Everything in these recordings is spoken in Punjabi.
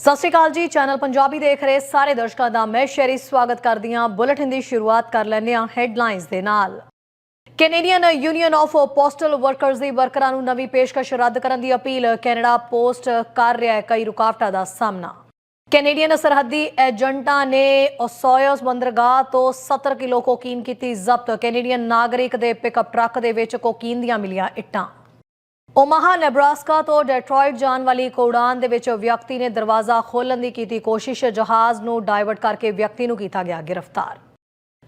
ਸਤਿ ਸ਼੍ਰੀ ਅਕਾਲ ਜੀ, ਚੈਨਲ ਪੰਜਾਬੀ ਦੇਖ ਰਹੇ ਸਾਰੇ ਦਰਸ਼ਕਾਂ ਦਾ ਮੈਂ ਸ਼ੈਰੀ ਸਵਾਗਤ ਕਰਦੀ ਹਾਂ। ਬੁਲੇਟਿਨ ਦੀ ਸ਼ੁਰੂਆਤ ਕਰ ਲੈਂਦੇ ਹਾਂ ਹੈਡਲਾਈਨਸ ਦੇ ਨਾਲ। Canadian Union of Postal Workers ਦੀ ਵਰਕਰਾਂ ਨੂੰ ਨਵੀਂ ਪੇਸ਼ਕਸ਼ ਰੱਦ ਕਰਨ ਦੀ ਅਪੀਲ, ਕੈਨੇਡਾ ਪੋਸਟ ਕਰ ਰਿਹਾ ਹੈ ਕਈ ਰੁਕਾਵਟਾਂ ਦਾ ਸਾਹਮਣਾ। ਕੈਨੇਡੀਅਨ ਸਰਹੱਦੀ ਏਜੰਟਾਂ ਨੇ ਓਸੋਇਸ ਬੰਦਰਗਾਹ ਤੋਂ 70 ਕਿਲੋ ਕੋਕੀਨ ਕੀਤੀ ਜ਼ਬਤ। ਕੈਨੇਡੀਅਨ ਨਾਗਰਿਕ ਦੇ ਪਿਕਅਪ ਟਰੱਕ ਦੇ ਵਿੱਚ ਕੋਕੀਨ ਦੀਆਂ ਮਿਲੀਆਂ ਇੱਟਾਂ। ਓਮਾਹਾ, ਨੈਬਰਾਸਕਾ ਤੋਂ ਡੈਟਰੋਇਟ ਜਾਣ ਵਾਲੀ ਇੱਕ ਉਡਾਨ ਦੇ ਵਿੱਚ ਵਿਅਕਤੀ ਨੇ ਦਰਵਾਜ਼ਾ ਖੋਲਣ ਦੀ ਕੀਤੀ ਕੋਸ਼ਿਸ਼। ਜਹਾਜ਼ ਨੂੰ ਡਾਇਵਰਟ ਕਰਕੇ ਵਿਅਕਤੀ ਨੂੰ ਕੀਤਾ ਗਿਆ ਗ੍ਰਿਫਤਾਰ।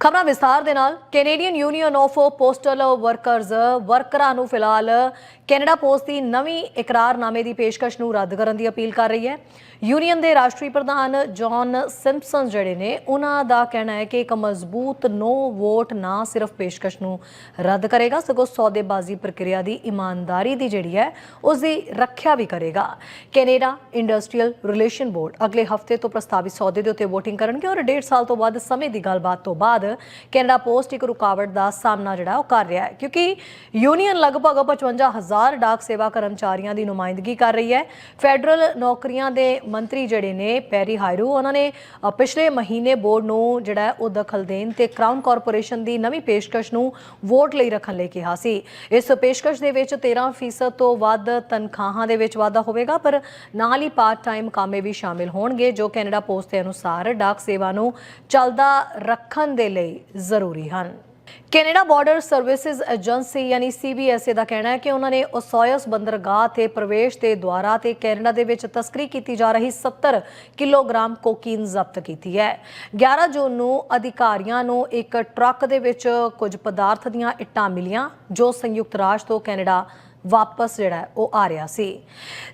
ਖਬਰਾਂ ਵਿਸਥਾਰ ਦੇ ਨਾਲ Canadian Union of Postal Workers ਵਰਕਰਾਂ ਨੂੰ ਫਿਲਹਾਲ ਕੈਨੇਡਾ ਪੋਸਟ ਦੀ ਨਵੀਂ ਇਕਰਾਰਨਾਮੇ ਦੀ ਪੇਸ਼ਕਸ਼ ਨੂੰ ਰੱਦ ਕਰਨ ਦੀ ਅਪੀਲ ਕਰ ਰਹੀ ਹੈ। ਯੂਨੀਅਨ ਦੇ ਰਾਸ਼ਟਰੀ ਪ੍ਰਧਾਨ ਜੌਨ ਸਿੰਪਸਨ ਜਿਹੜੇ ਨੇ, ਉਹਨਾਂ ਦਾ ਕਹਿਣਾ ਹੈ ਕਿ ਇੱਕ ਮਜ਼ਬੂਤ ਨੋ ਵੋਟ ਨਾ ਸਿਰਫ ਪੇਸ਼ਕਸ਼ ਨੂੰ ਰੱਦ ਕਰੇਗਾ, ਸਗੋਂ ਸੌਦੇਬਾਜ਼ੀ ਪ੍ਰਕਿਰਿਆ ਦੀ ਇਮਾਨਦਾਰੀ ਦੀ ਜਿਹੜੀ ਹੈ ਉਸ ਦੀ ਰੱਖਿਆ ਵੀ ਕਰੇਗਾ। ਕੈਨੇਡਾ ਇੰਡਸਟਰੀਅਲ ਰਿਲੇਸ਼ਨ ਬੋਰਡ ਅਗਲੇ ਹਫ਼ਤੇ ਤੋਂ ਪ੍ਰਸਤਾਵਿਤ ਸੌਦੇ ਦੇ ਉੱਤੇ VOTING ਕਰਨਗੇ ਔਰ ਡੇਢ ਸਾਲ ਤੋਂ ਬਾਅਦ ਸਮੇਂ ਦੀ ਗੱਲਬਾਤ ਤੋਂ ਬਾਅਦ ਕੈਨੇਡਾ ਪੋਸਟ ਇੱਕ ਰੁਕਾਵਟ ਦਾ ਸਾਹਮਣਾ ਜਿਹੜਾ ਉਹ ਕਰ ਰਿਹਾ ਹੈ। ਕਿਉਂਕਿ ਯੂਨੀਅਨ ਲਗਭਗ 55000 ਡਾਕ ਸੇਵਾ ਕਰਮਚਾਰੀਆਂ ਦੀ ਨੁਮਾਇੰਦਗੀ ਕਰ ਰਹੀ ਹੈ। ਫੈਡਰਲ ਨੌਕਰੀਆਂ ਦੇ ਮੰਤਰੀ ਜਿਹੜੇ ਨੇ, ਪੈਰੀ ਹਾਇਰੂ, ਉਹਨਾਂ ਨੇ ਪਿਛਲੇ ਮਹੀਨੇ ਬੋਰਡ ਨੂੰ ਜਿਹੜਾ ਉਹ ਦਖਲ ਦੇਣ ਤੇ ਕਰਾਊਨ ਕਾਰਪੋਰੇਸ਼ਨ ਦੀ ਨਵੀਂ ਪੇਸ਼ਕਸ਼ ਨੂੰ ਵੋਟ ਲਈ ਰੱਖਣ ਲਈ ਕਿਹਾ ਸੀ। ਇਸ ਪੇਸ਼ਕਸ਼ ਦੇ ਵਿੱਚ 13% ਤੋਂ ਵੱਧ ਤਨਖਾਹਾਂ ਦੇ ਵਿੱਚ ਵਾਧਾ ਹੋਵੇਗਾ, ਪਰ ਨਾਲ ਹੀ ਪਾਰਟ ਟਾਈਮ ਕਾਮੇ ਵੀ ਸ਼ਾਮਿਲ ਹੋਣਗੇ, ਜੋ ਕੈਨੇਡਾ ਪੋਸਟ ਦੇ ਅਨੁਸਾਰ ਡਾਕ ਸੇਵਾ ਨੂੰ ਚੱਲਦਾ ਰੱਖਣ ਦੇ ਲਈ ਜ਼ਰੂਰੀ ਹਨ। ਕੈਨੇਡਾ ਬਾਰਡਰ ਸਰਵਿਸਿਜ਼ ਏਜੰਸੀ ਯਾਨੀ ਸੀਬੀਐਸਏ ਦਾ ਕਹਿਣਾ ਹੈ ਕਿ ਉਹਨਾਂ ਨੇ ਓਸੋਇਸ ਬੰਦਰਗਾਹ ਤੇ ਪ੍ਰਵੇਸ਼ ਦੇ ਦੁਆਰਾ ਤੇ ਕੈਨੇਡਾ ਦੇ ਵਿੱਚ ਤਸਕਰੀ ਕੀਤੀ ਜਾ ਰਹੀ 70 ਕਿਲੋਗ੍ਰਾਮ ਕੋਕੀਨ ਜ਼ਬਤ ਕੀਤੀ ਹੈ। 11 ਜੂਨ ਨੂੰ ਅਧਿਕਾਰੀਆਂ ਨੂੰ ਇੱਕ ਟਰੱਕ ਦੇ ਵਿੱਚ ਕੁਝ ਪਦਾਰਥ ਦੀਆਂ ਇੱਟਾਂ ਮਿਲੀਆਂ, ਜੋ ਸੰਯੁਕਤ ਰਾਜ ਤੋਂ ਕੈਨੇਡਾ ਵਾਪਸ ਜਿਹੜਾ ਉਹ ਆ ਰਿਹਾ ਸੀ।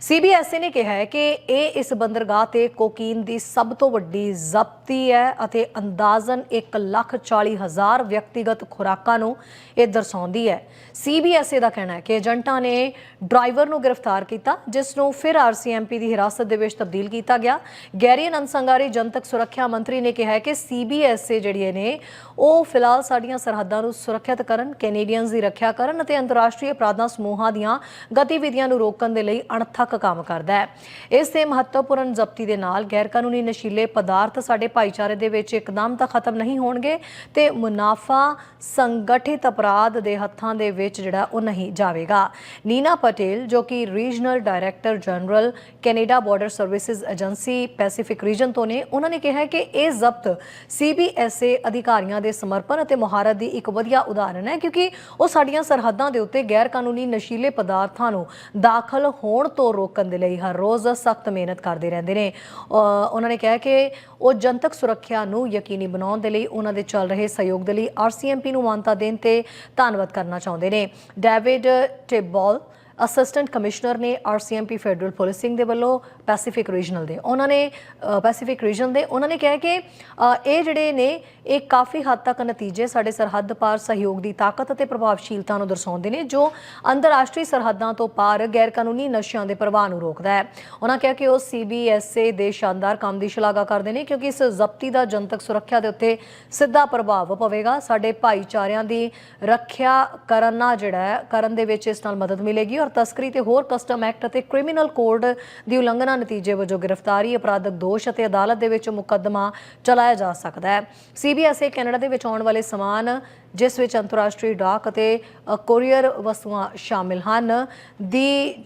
ਸੀਬੀਐਸਈ ਨੇ ਕਿਹਾ ਹੈ ਕਿ ਇਹ ਇਸ ਬੰਦਰਗਾਹ ਤੇ ਕੋਕੀਨ ਦੀ ਸਭ ਤੋਂ ਵੱਡੀ ਜ਼ਬਤੀ ਹੈ ਅਤੇ ਅੰਦਾਜ਼ਨ 1,40,000 ਵਿਅਕਤੀਗਤ ਖੁਰਾਕਾਂ ਨੂੰ ਇਹ ਦਰਸਾਉਂਦੀ ਹੈ। ਸੀਬੀਐਸਈ ਦਾ ਕਹਿਣਾ ਹੈ ਕਿ ਏਜੰਟਾਂ ਨੇ ਡਰਾਈਵਰ ਨੂੰ ਗ੍ਰਿਫਤਾਰ ਕੀਤਾ ਜਿਸ ਨੂੰ ਫਿਰ ਆਰਸੀਐਮਪੀ ਦੀ ਹਿਰਾਸਤ ਦੇ ਵਿੱਚ ਤਬਦੀਲ ਕੀਤਾ ਗਿਆ। ਗੈਰੀਅਨ ਅਨਸੰਗਾਰੀ ਜਨਤਕ ਸੁਰੱਖਿਆ ਮੰਤਰੀ ਨੇ ਕਿਹਾ ਹੈ ਕਿ ਸੀਬੀਐਸਈ ਜਿਹੜੀਆਂ ਨੇ ਉਹ ਫਿਲਹਾਲ ਸਾਡੀਆਂ ਸਰਹੱਦਾਂ ਨੂੰ ਸੁਰੱਖਿਅਤ ਕਰਨ ਕੈਨੇਡੀਅਨਸ ਦੀ ਰੱਖਿਆ ਕਰਨ ਅਤੇ ਅੰਤਰਰਾਸ਼ਟਰੀ ਅਪਰਾਧਾਂ ਸਮੂਹਾਂ ਦੀਆਂ ਗਤੀਵਿਧੀਆਂ ਨੂੰ ਰੋਕਣ ਦੇ ਲਈ ਅਣਥੱਕ ਕੰਮ ਕਰਦਾ ਹੈ। ਇਸ ਦੇ ਮਹੱਤਵਪੂਰਨ ਜ਼ਬਤੀ ਦੇ ਨਾਲ ਗੈਰਕਾਨੂੰਨੀ ਨਸ਼ੀਲੇ ਪਦਾਰਥ ਸਾਡੇ ਭਾਈਚਾਰੇ ਦੇ ਵਿੱਚ ਇੱਕਦਮ ਤਾਂ ਖਤਮ ਨਹੀਂ ਹੋਣਗੇ ਤੇ ਮੁਨਾਫਾ ਸੰਗਠਿਤ ਅਪਰਾਧ ਦੇ ਹੱਥਾਂ ਦੇ ਵਿੱਚ ਜਿਹੜਾ ਉਹ ਨਹੀਂ ਜਾਵੇਗਾ। ਨੀਨਾ ਪਟੇਲ, ਜੋ ਕਿ Regional Director General Canada Border Services Agency Pacific Region ਤੋਂ ਨੇ, ਉਹਨਾਂ ਨੇ ਕਿਹਾ ਕਿ ਇਹ ਜ਼ਬਤ ਸੀਬੀਐਸਏ ਅਧਿਕਾਰੀਆਂ ਦੇ ਸਮਰਪਣ ਅਤੇ ਮੁਹਾਰਤ ਦੀ ਇੱਕ ਵਧੀਆ ਉਦਾਹਰਣ ਹੈ, ਕਿਉਂਕਿ ਉਹ ਸਾਡੀਆਂ ਸਰਹੱਦਾਂ ਦੇ ਉੱਤੇ ਗੈਰ ਕਾਨੂੰਨੀ ਨਸ਼ੀਲੇ ਪਦਾਰਥਾਂ ਨੂੰ ਦਾਖਲ ਹੋਣ ਤੋਂ ਰੋਕਣ ਦੇ ਲਈ ਹਰ ਰੋਜ਼ ਸਖਤ ਮਿਹਨਤ ਕਰਦੇ ਰਹਿੰਦੇ ਨੇ। ਅ, ਉਹਨਾਂ ਨੇ ਕਿਹਾ ਕਿ ਉਹ ਜਨਤਕ ਸੁਰੱਖਿਆ ਨੂੰ ਯਕੀਨੀ ਬਣਾਉਣ ਦੇ ਲਈ ਉਹਨਾਂ ਦੇ ਚੱਲ ਰਹੇ ਸਹਿਯੋਗ ਦੇ ਲਈ ਆਰਸੀਐਮਪੀ ਨੂੰ ਮਾਨਤਾ ਦੇਣ ਤੇ ਧੰਨਵਾਦ ਕਰਨਾ ਚਾਹੁੰਦੇ ਨੇ। ਡੇਵਿਡ ਟਿਬੋਲ ਅਸਿਸਟੈਂਟ ਕਮਿਸ਼ਨਰ ਨੇ ਆਰਸੀਐਮਪੀ ਫੈਡਰਲ ਪੁਲਿਸਿੰਗ ਦੇ ਵੱਲੋਂ ਪੈਸੀਫਿਕ ਰੀਜਨਲ ਦੇ ਉਹਨਾਂ ਨੇ ਪੈਸੀਫਿਕ ਰੀਜਨ ਦੇ ਉਹਨਾਂ ਨੇ ਕਿਹਾ ਕਿ ਇਹ ਜਿਹੜੇ ਨੇ, ਇਹ ਕਾਫੀ ਹੱਦ ਤੱਕ ਨਤੀਜੇ ਸਾਡੇ ਸਰਹੱਦ ਪਾਰ ਸਹਿਯੋਗ ਦੀ ਤਾਕਤ ਅਤੇ ਪ੍ਰਭਾਵਸ਼ੀਲਤਾ ਨੂੰ ਦਰਸਾਉਂਦੇ ਨੇ, ਜੋ ਅੰਤਰਰਾਸ਼ਟਰੀ ਸਰਹੱਦਾਂ ਤੋਂ ਪਾਰ ਗੈਰ ਕਾਨੂੰਨੀ ਨਸ਼ਿਆਂ ਦੇ ਪ੍ਰਵਾਹ ਨੂੰ ਰੋਕਦਾ ਹੈ। ਉਹਨਾਂ ਕਿਹਾ ਕਿ ਉਹ ਸੀਬੀਐਸਏ ਦੇ ਸ਼ਾਨਦਾਰ ਕੰਮ ਦੀ ਸ਼ਲਾਘਾ ਕਰਦੇ ਨੇ, ਕਿਉਂਕਿ ਇਸ ਜ਼ਬਤੀ ਦਾ ਜਨਤਕ ਸੁਰੱਖਿਆ ਦੇ ਉੱਤੇ ਸਿੱਧਾ ਪ੍ਰਭਾਵ ਪਵੇਗਾ। ਸਾਡੇ ਭਾਈਚਾਰਿਆਂ ਦੀ ਰੱਖਿਆ ਕਰਨਾ ਜਿਹੜਾ ਹੈ, ਕਰਨ ਦੇ ਵਿੱਚ ਇਸ ਨਾਲ ਮਦਦ ਮਿਲੇਗੀ ਔਰ ਤਸਕਰੀ ਤੇ ਹੋਰ ਕਸਟਮ ਐਕਟ ਅਤੇ ਕ੍ਰਿਮੀਨਲ ਕੋਡ ਦੀ ਉਲੰਘਣਾ ਨਤੀਜੇ ਵਜੋਂ ਗ੍ਰਿਫਤਾਰੀ, ਅਪਰਾਧਕ ਦੋਸ਼ ਅਤੇ ਅਦਾਲਤ ਦੇ ਵਿੱਚ ਮੁਕੱਦਮਾ ਚਲਾਇਆ ਜਾ ਸਕਦਾ ਹੈ। ਸੀਬੀਐਸਏ ਕੈਨੇਡਾ ਦੇ ਵਿੱਚ ਆਉਣ ਵਾਲੇ ਸਮਾਨ, ਜਿਸ ਵਿੱਚ ਅੰਤਰਰਾਸ਼ਟਰੀ ਡਾਕ ਅਤੇ ਕੋਰੀਅਰ ਵਸਤੂਆਂ ਸ਼ਾਮਿਲ ਹਨ, ਦੀ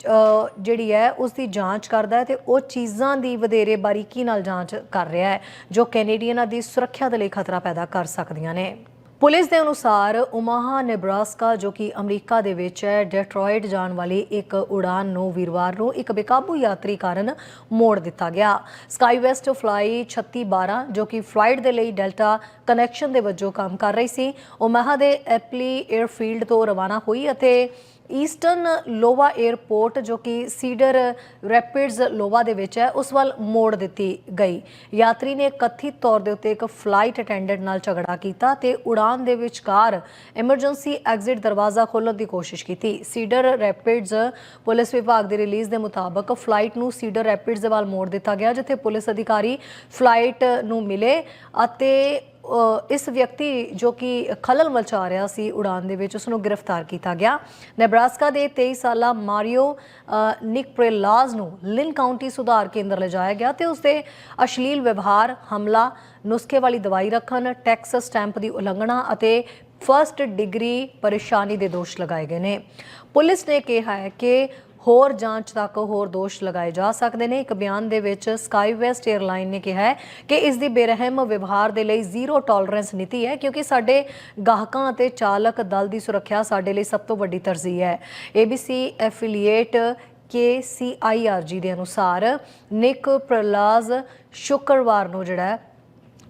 ਜਿਹੜੀ ਹੈ, ਉਸ ਦੀ ਜਾਂਚ ਕਰਦਾ ਹੈ ਤੇ ਉਹ ਚੀਜ਼ਾਂ ਦੀ ਵਧੇਰੇ ਬਾਰੀਕੀ ਨਾਲ ਜਾਂਚ ਕਰ ਰਿਹਾ ਹੈ, ਜੋ ਕੈਨੇਡੀਅਨਾਂ ਦੀ ਸੁਰੱਖਿਆ ਦੇ ਲਈ ਖਤਰਾ ਪੈਦਾ ਕਰ ਸਕਦੀਆਂ ਨੇ। ਪੁਲਿਸ ਦੇ ਅਨੁਸਾਰ ਉਮਾਹਾ, ਨੇਬਰਾਸਕਾ, ਜੋ ਕਿ ਅਮਰੀਕਾ ਦੇ ਵਿੱਚ ਹੈ, ਡੈਟਰੋਇਟ ਜਾਣ ਵਾਲੀ ਇੱਕ ਉਡਾਨ ਨੂੰ ਵੀਰਵਾਰ ਨੂੰ ਇੱਕ ਬੇਕਾਬੂ ਯਾਤਰੀ ਕਾਰਨ ਮੋੜ ਦਿੱਤਾ ਗਿਆ। ਸਕਾਈ ਵੈਸਟ ਫਲਾਈ 3612 ਜੋ ਕਿ ਫਲਾਈਟ ਦੇ ਲਈ ਡੈਲਟਾ ਕਨੈਕਸ਼ਨ ਦੇ ਵਜੋਂ ਕੰਮ ਕਰ ਰਹੀ ਸੀ ਓਮਾਹਾ ਦੇ ਐਪਲੀ 에ਅਰਫੀਲਡ ਤੋਂ ਰਵਾਨਾ ਹੋਈ ਅਤੇ ਈਸਟਰਨ ਲੋਵਾ 에ਅਰਪੋਰਟ ਜੋ ਕਿ ਸੀਡਰ ਰੈਪਿਡਸ ਲੋਵਾ ਦੇ ਵਿੱਚ ਹੈ, ਉਸ ਵੱਲ ਮੋੜ ਦਿੱਤੀ ਗਈ। ਯਾਤਰੀ ਨੇ ਕਥਿਤ ਤੌਰ ਦੇ ਉੱਤੇ ਇੱਕ ਫਲਾਈਟ ਅਟੈਂਡੈਂਟ ਨਾਲ ਝਗੜਾ ਕੀਤਾ ਤੇ ਉਡਾਨ ਦੇ ਵਿਚਕਾਰ ਐਮਰਜੈਂਸੀ ਐਗਜ਼ਿਟ ਦਰਵਾਜ਼ਾ ਖੋਲ੍ਹਣ ਦੀ ਕੋਸ਼ਿਸ਼ ਕੀਤੀ। ਸੀਡਰ ਰੈਪਿਡਸ ਪੁਲਿਸ ਵਿਭਾਗ ਦੀ ਰਿਲੀਜ਼ ਦੇ ਮੁਤਾਬਕ ਫਲਾਈਟ ਨੂੰ ਸੀਡਰ ਰੈਪਿਡਸ ਦੇ ਵੱਲ ਮੋੜ ਦਿੱਤਾ ਗਿਆ, ਜਿੱਥੇ ਪੁਲਿਸ ਅਧਿਕਾਰੀ ਫਲਾਈਟ ਨੂੰ ਮਿਲੇ ਅਤੇ ਇਸ ਵਿਅਕਤੀ ਜੋ ਕਿ ਖਲਲ ਮਚਾ ਰਿਹਾ ਸੀ ਉਡਾਨ ਦੇ ਵਿੱਚ ਉਸ ਨੂੰ ਗ੍ਰਿਫਤਾਰ ਕੀਤਾ ਗਿਆ। ਨੈਬਰਾਸਕਾ ਦੇ 23 ਸਾਲਾ ਮਾਰੀਓ ਅ, ਨਿਕ ਪ੍ਰੇਲਾਜ਼ ਨੂੰ ਲਿਨ ਕਾਉਂਟੀ ਸੁਧਾਰ ਕੇਂਦਰ ਲਿਜਾਇਆ ਗਿਆ ਤੇ ਉਸ ਦੇ ਅਸ਼ਲੀਲ ਵਿਵਹਾਰ ਹਮਲਾ ਨੁਸਖੇ ਵਾਲੀ ਦਵਾਈ ਰੱਖਣ ਟੈਕਸ ਸਟੈਂਪ ਦੀ ਉਲੰਘਣਾ ਅਤੇ ਫਰਸਟ ਡਿਗਰੀ ਪਰੇਸ਼ਾਨੀ ਦੇ ਦੋਸ਼ ਲਗਾਏ ਗਏ ਨੇ। ਪੁਲਿਸ ਨੇ ਕਿਹਾ ਹੈ ਕਿ ਹੋਰ ਜਾਂਚ ਤੱਕ ਹੋਰ ਦੋਸ਼ ਲਗਾਏ ਜਾ ਸਕਦੇ ਨੇ। ਇੱਕ ਬਿਆਨ ਦੇ ਵਿੱਚ ਸਕਾਈ ਵੈਸਟ 에ਅਰਲਾਈਨ ਨੇ ਕਿਹਾ ਹੈ ਕਿ ਇਸ ਦੀ ਬੇਰਹਿਮ ਵਿਵਹਾਰ ਦੇ ਲਈ ਜ਼ੀਰੋ ਟੋਲਰੈਂਸ ਨੀਤੀ ਹੈ, ਕਿਉਂਕਿ ਸਾਡੇ ਗਾਹਕਾਂ ਅਤੇ ਚਾਲਕ ਦਲ ਦੀ ਸੁਰੱਖਿਆ ਸਾਡੇ ਲਈ ਸਭ ਤੋਂ ਵੱਡੀ ਤਰਜੀਹ ਹੈ। ABC ਐਫੀਲੀਏਟ ਕੇ KCIRG ਦੇ ਅਨੁਸਾਰ ਨਿਕ ਪ੍ਰਲਾਜ਼ ਸ਼ੁੱਕਰਵਾਰ ਨੂੰ ਜਿਹੜਾ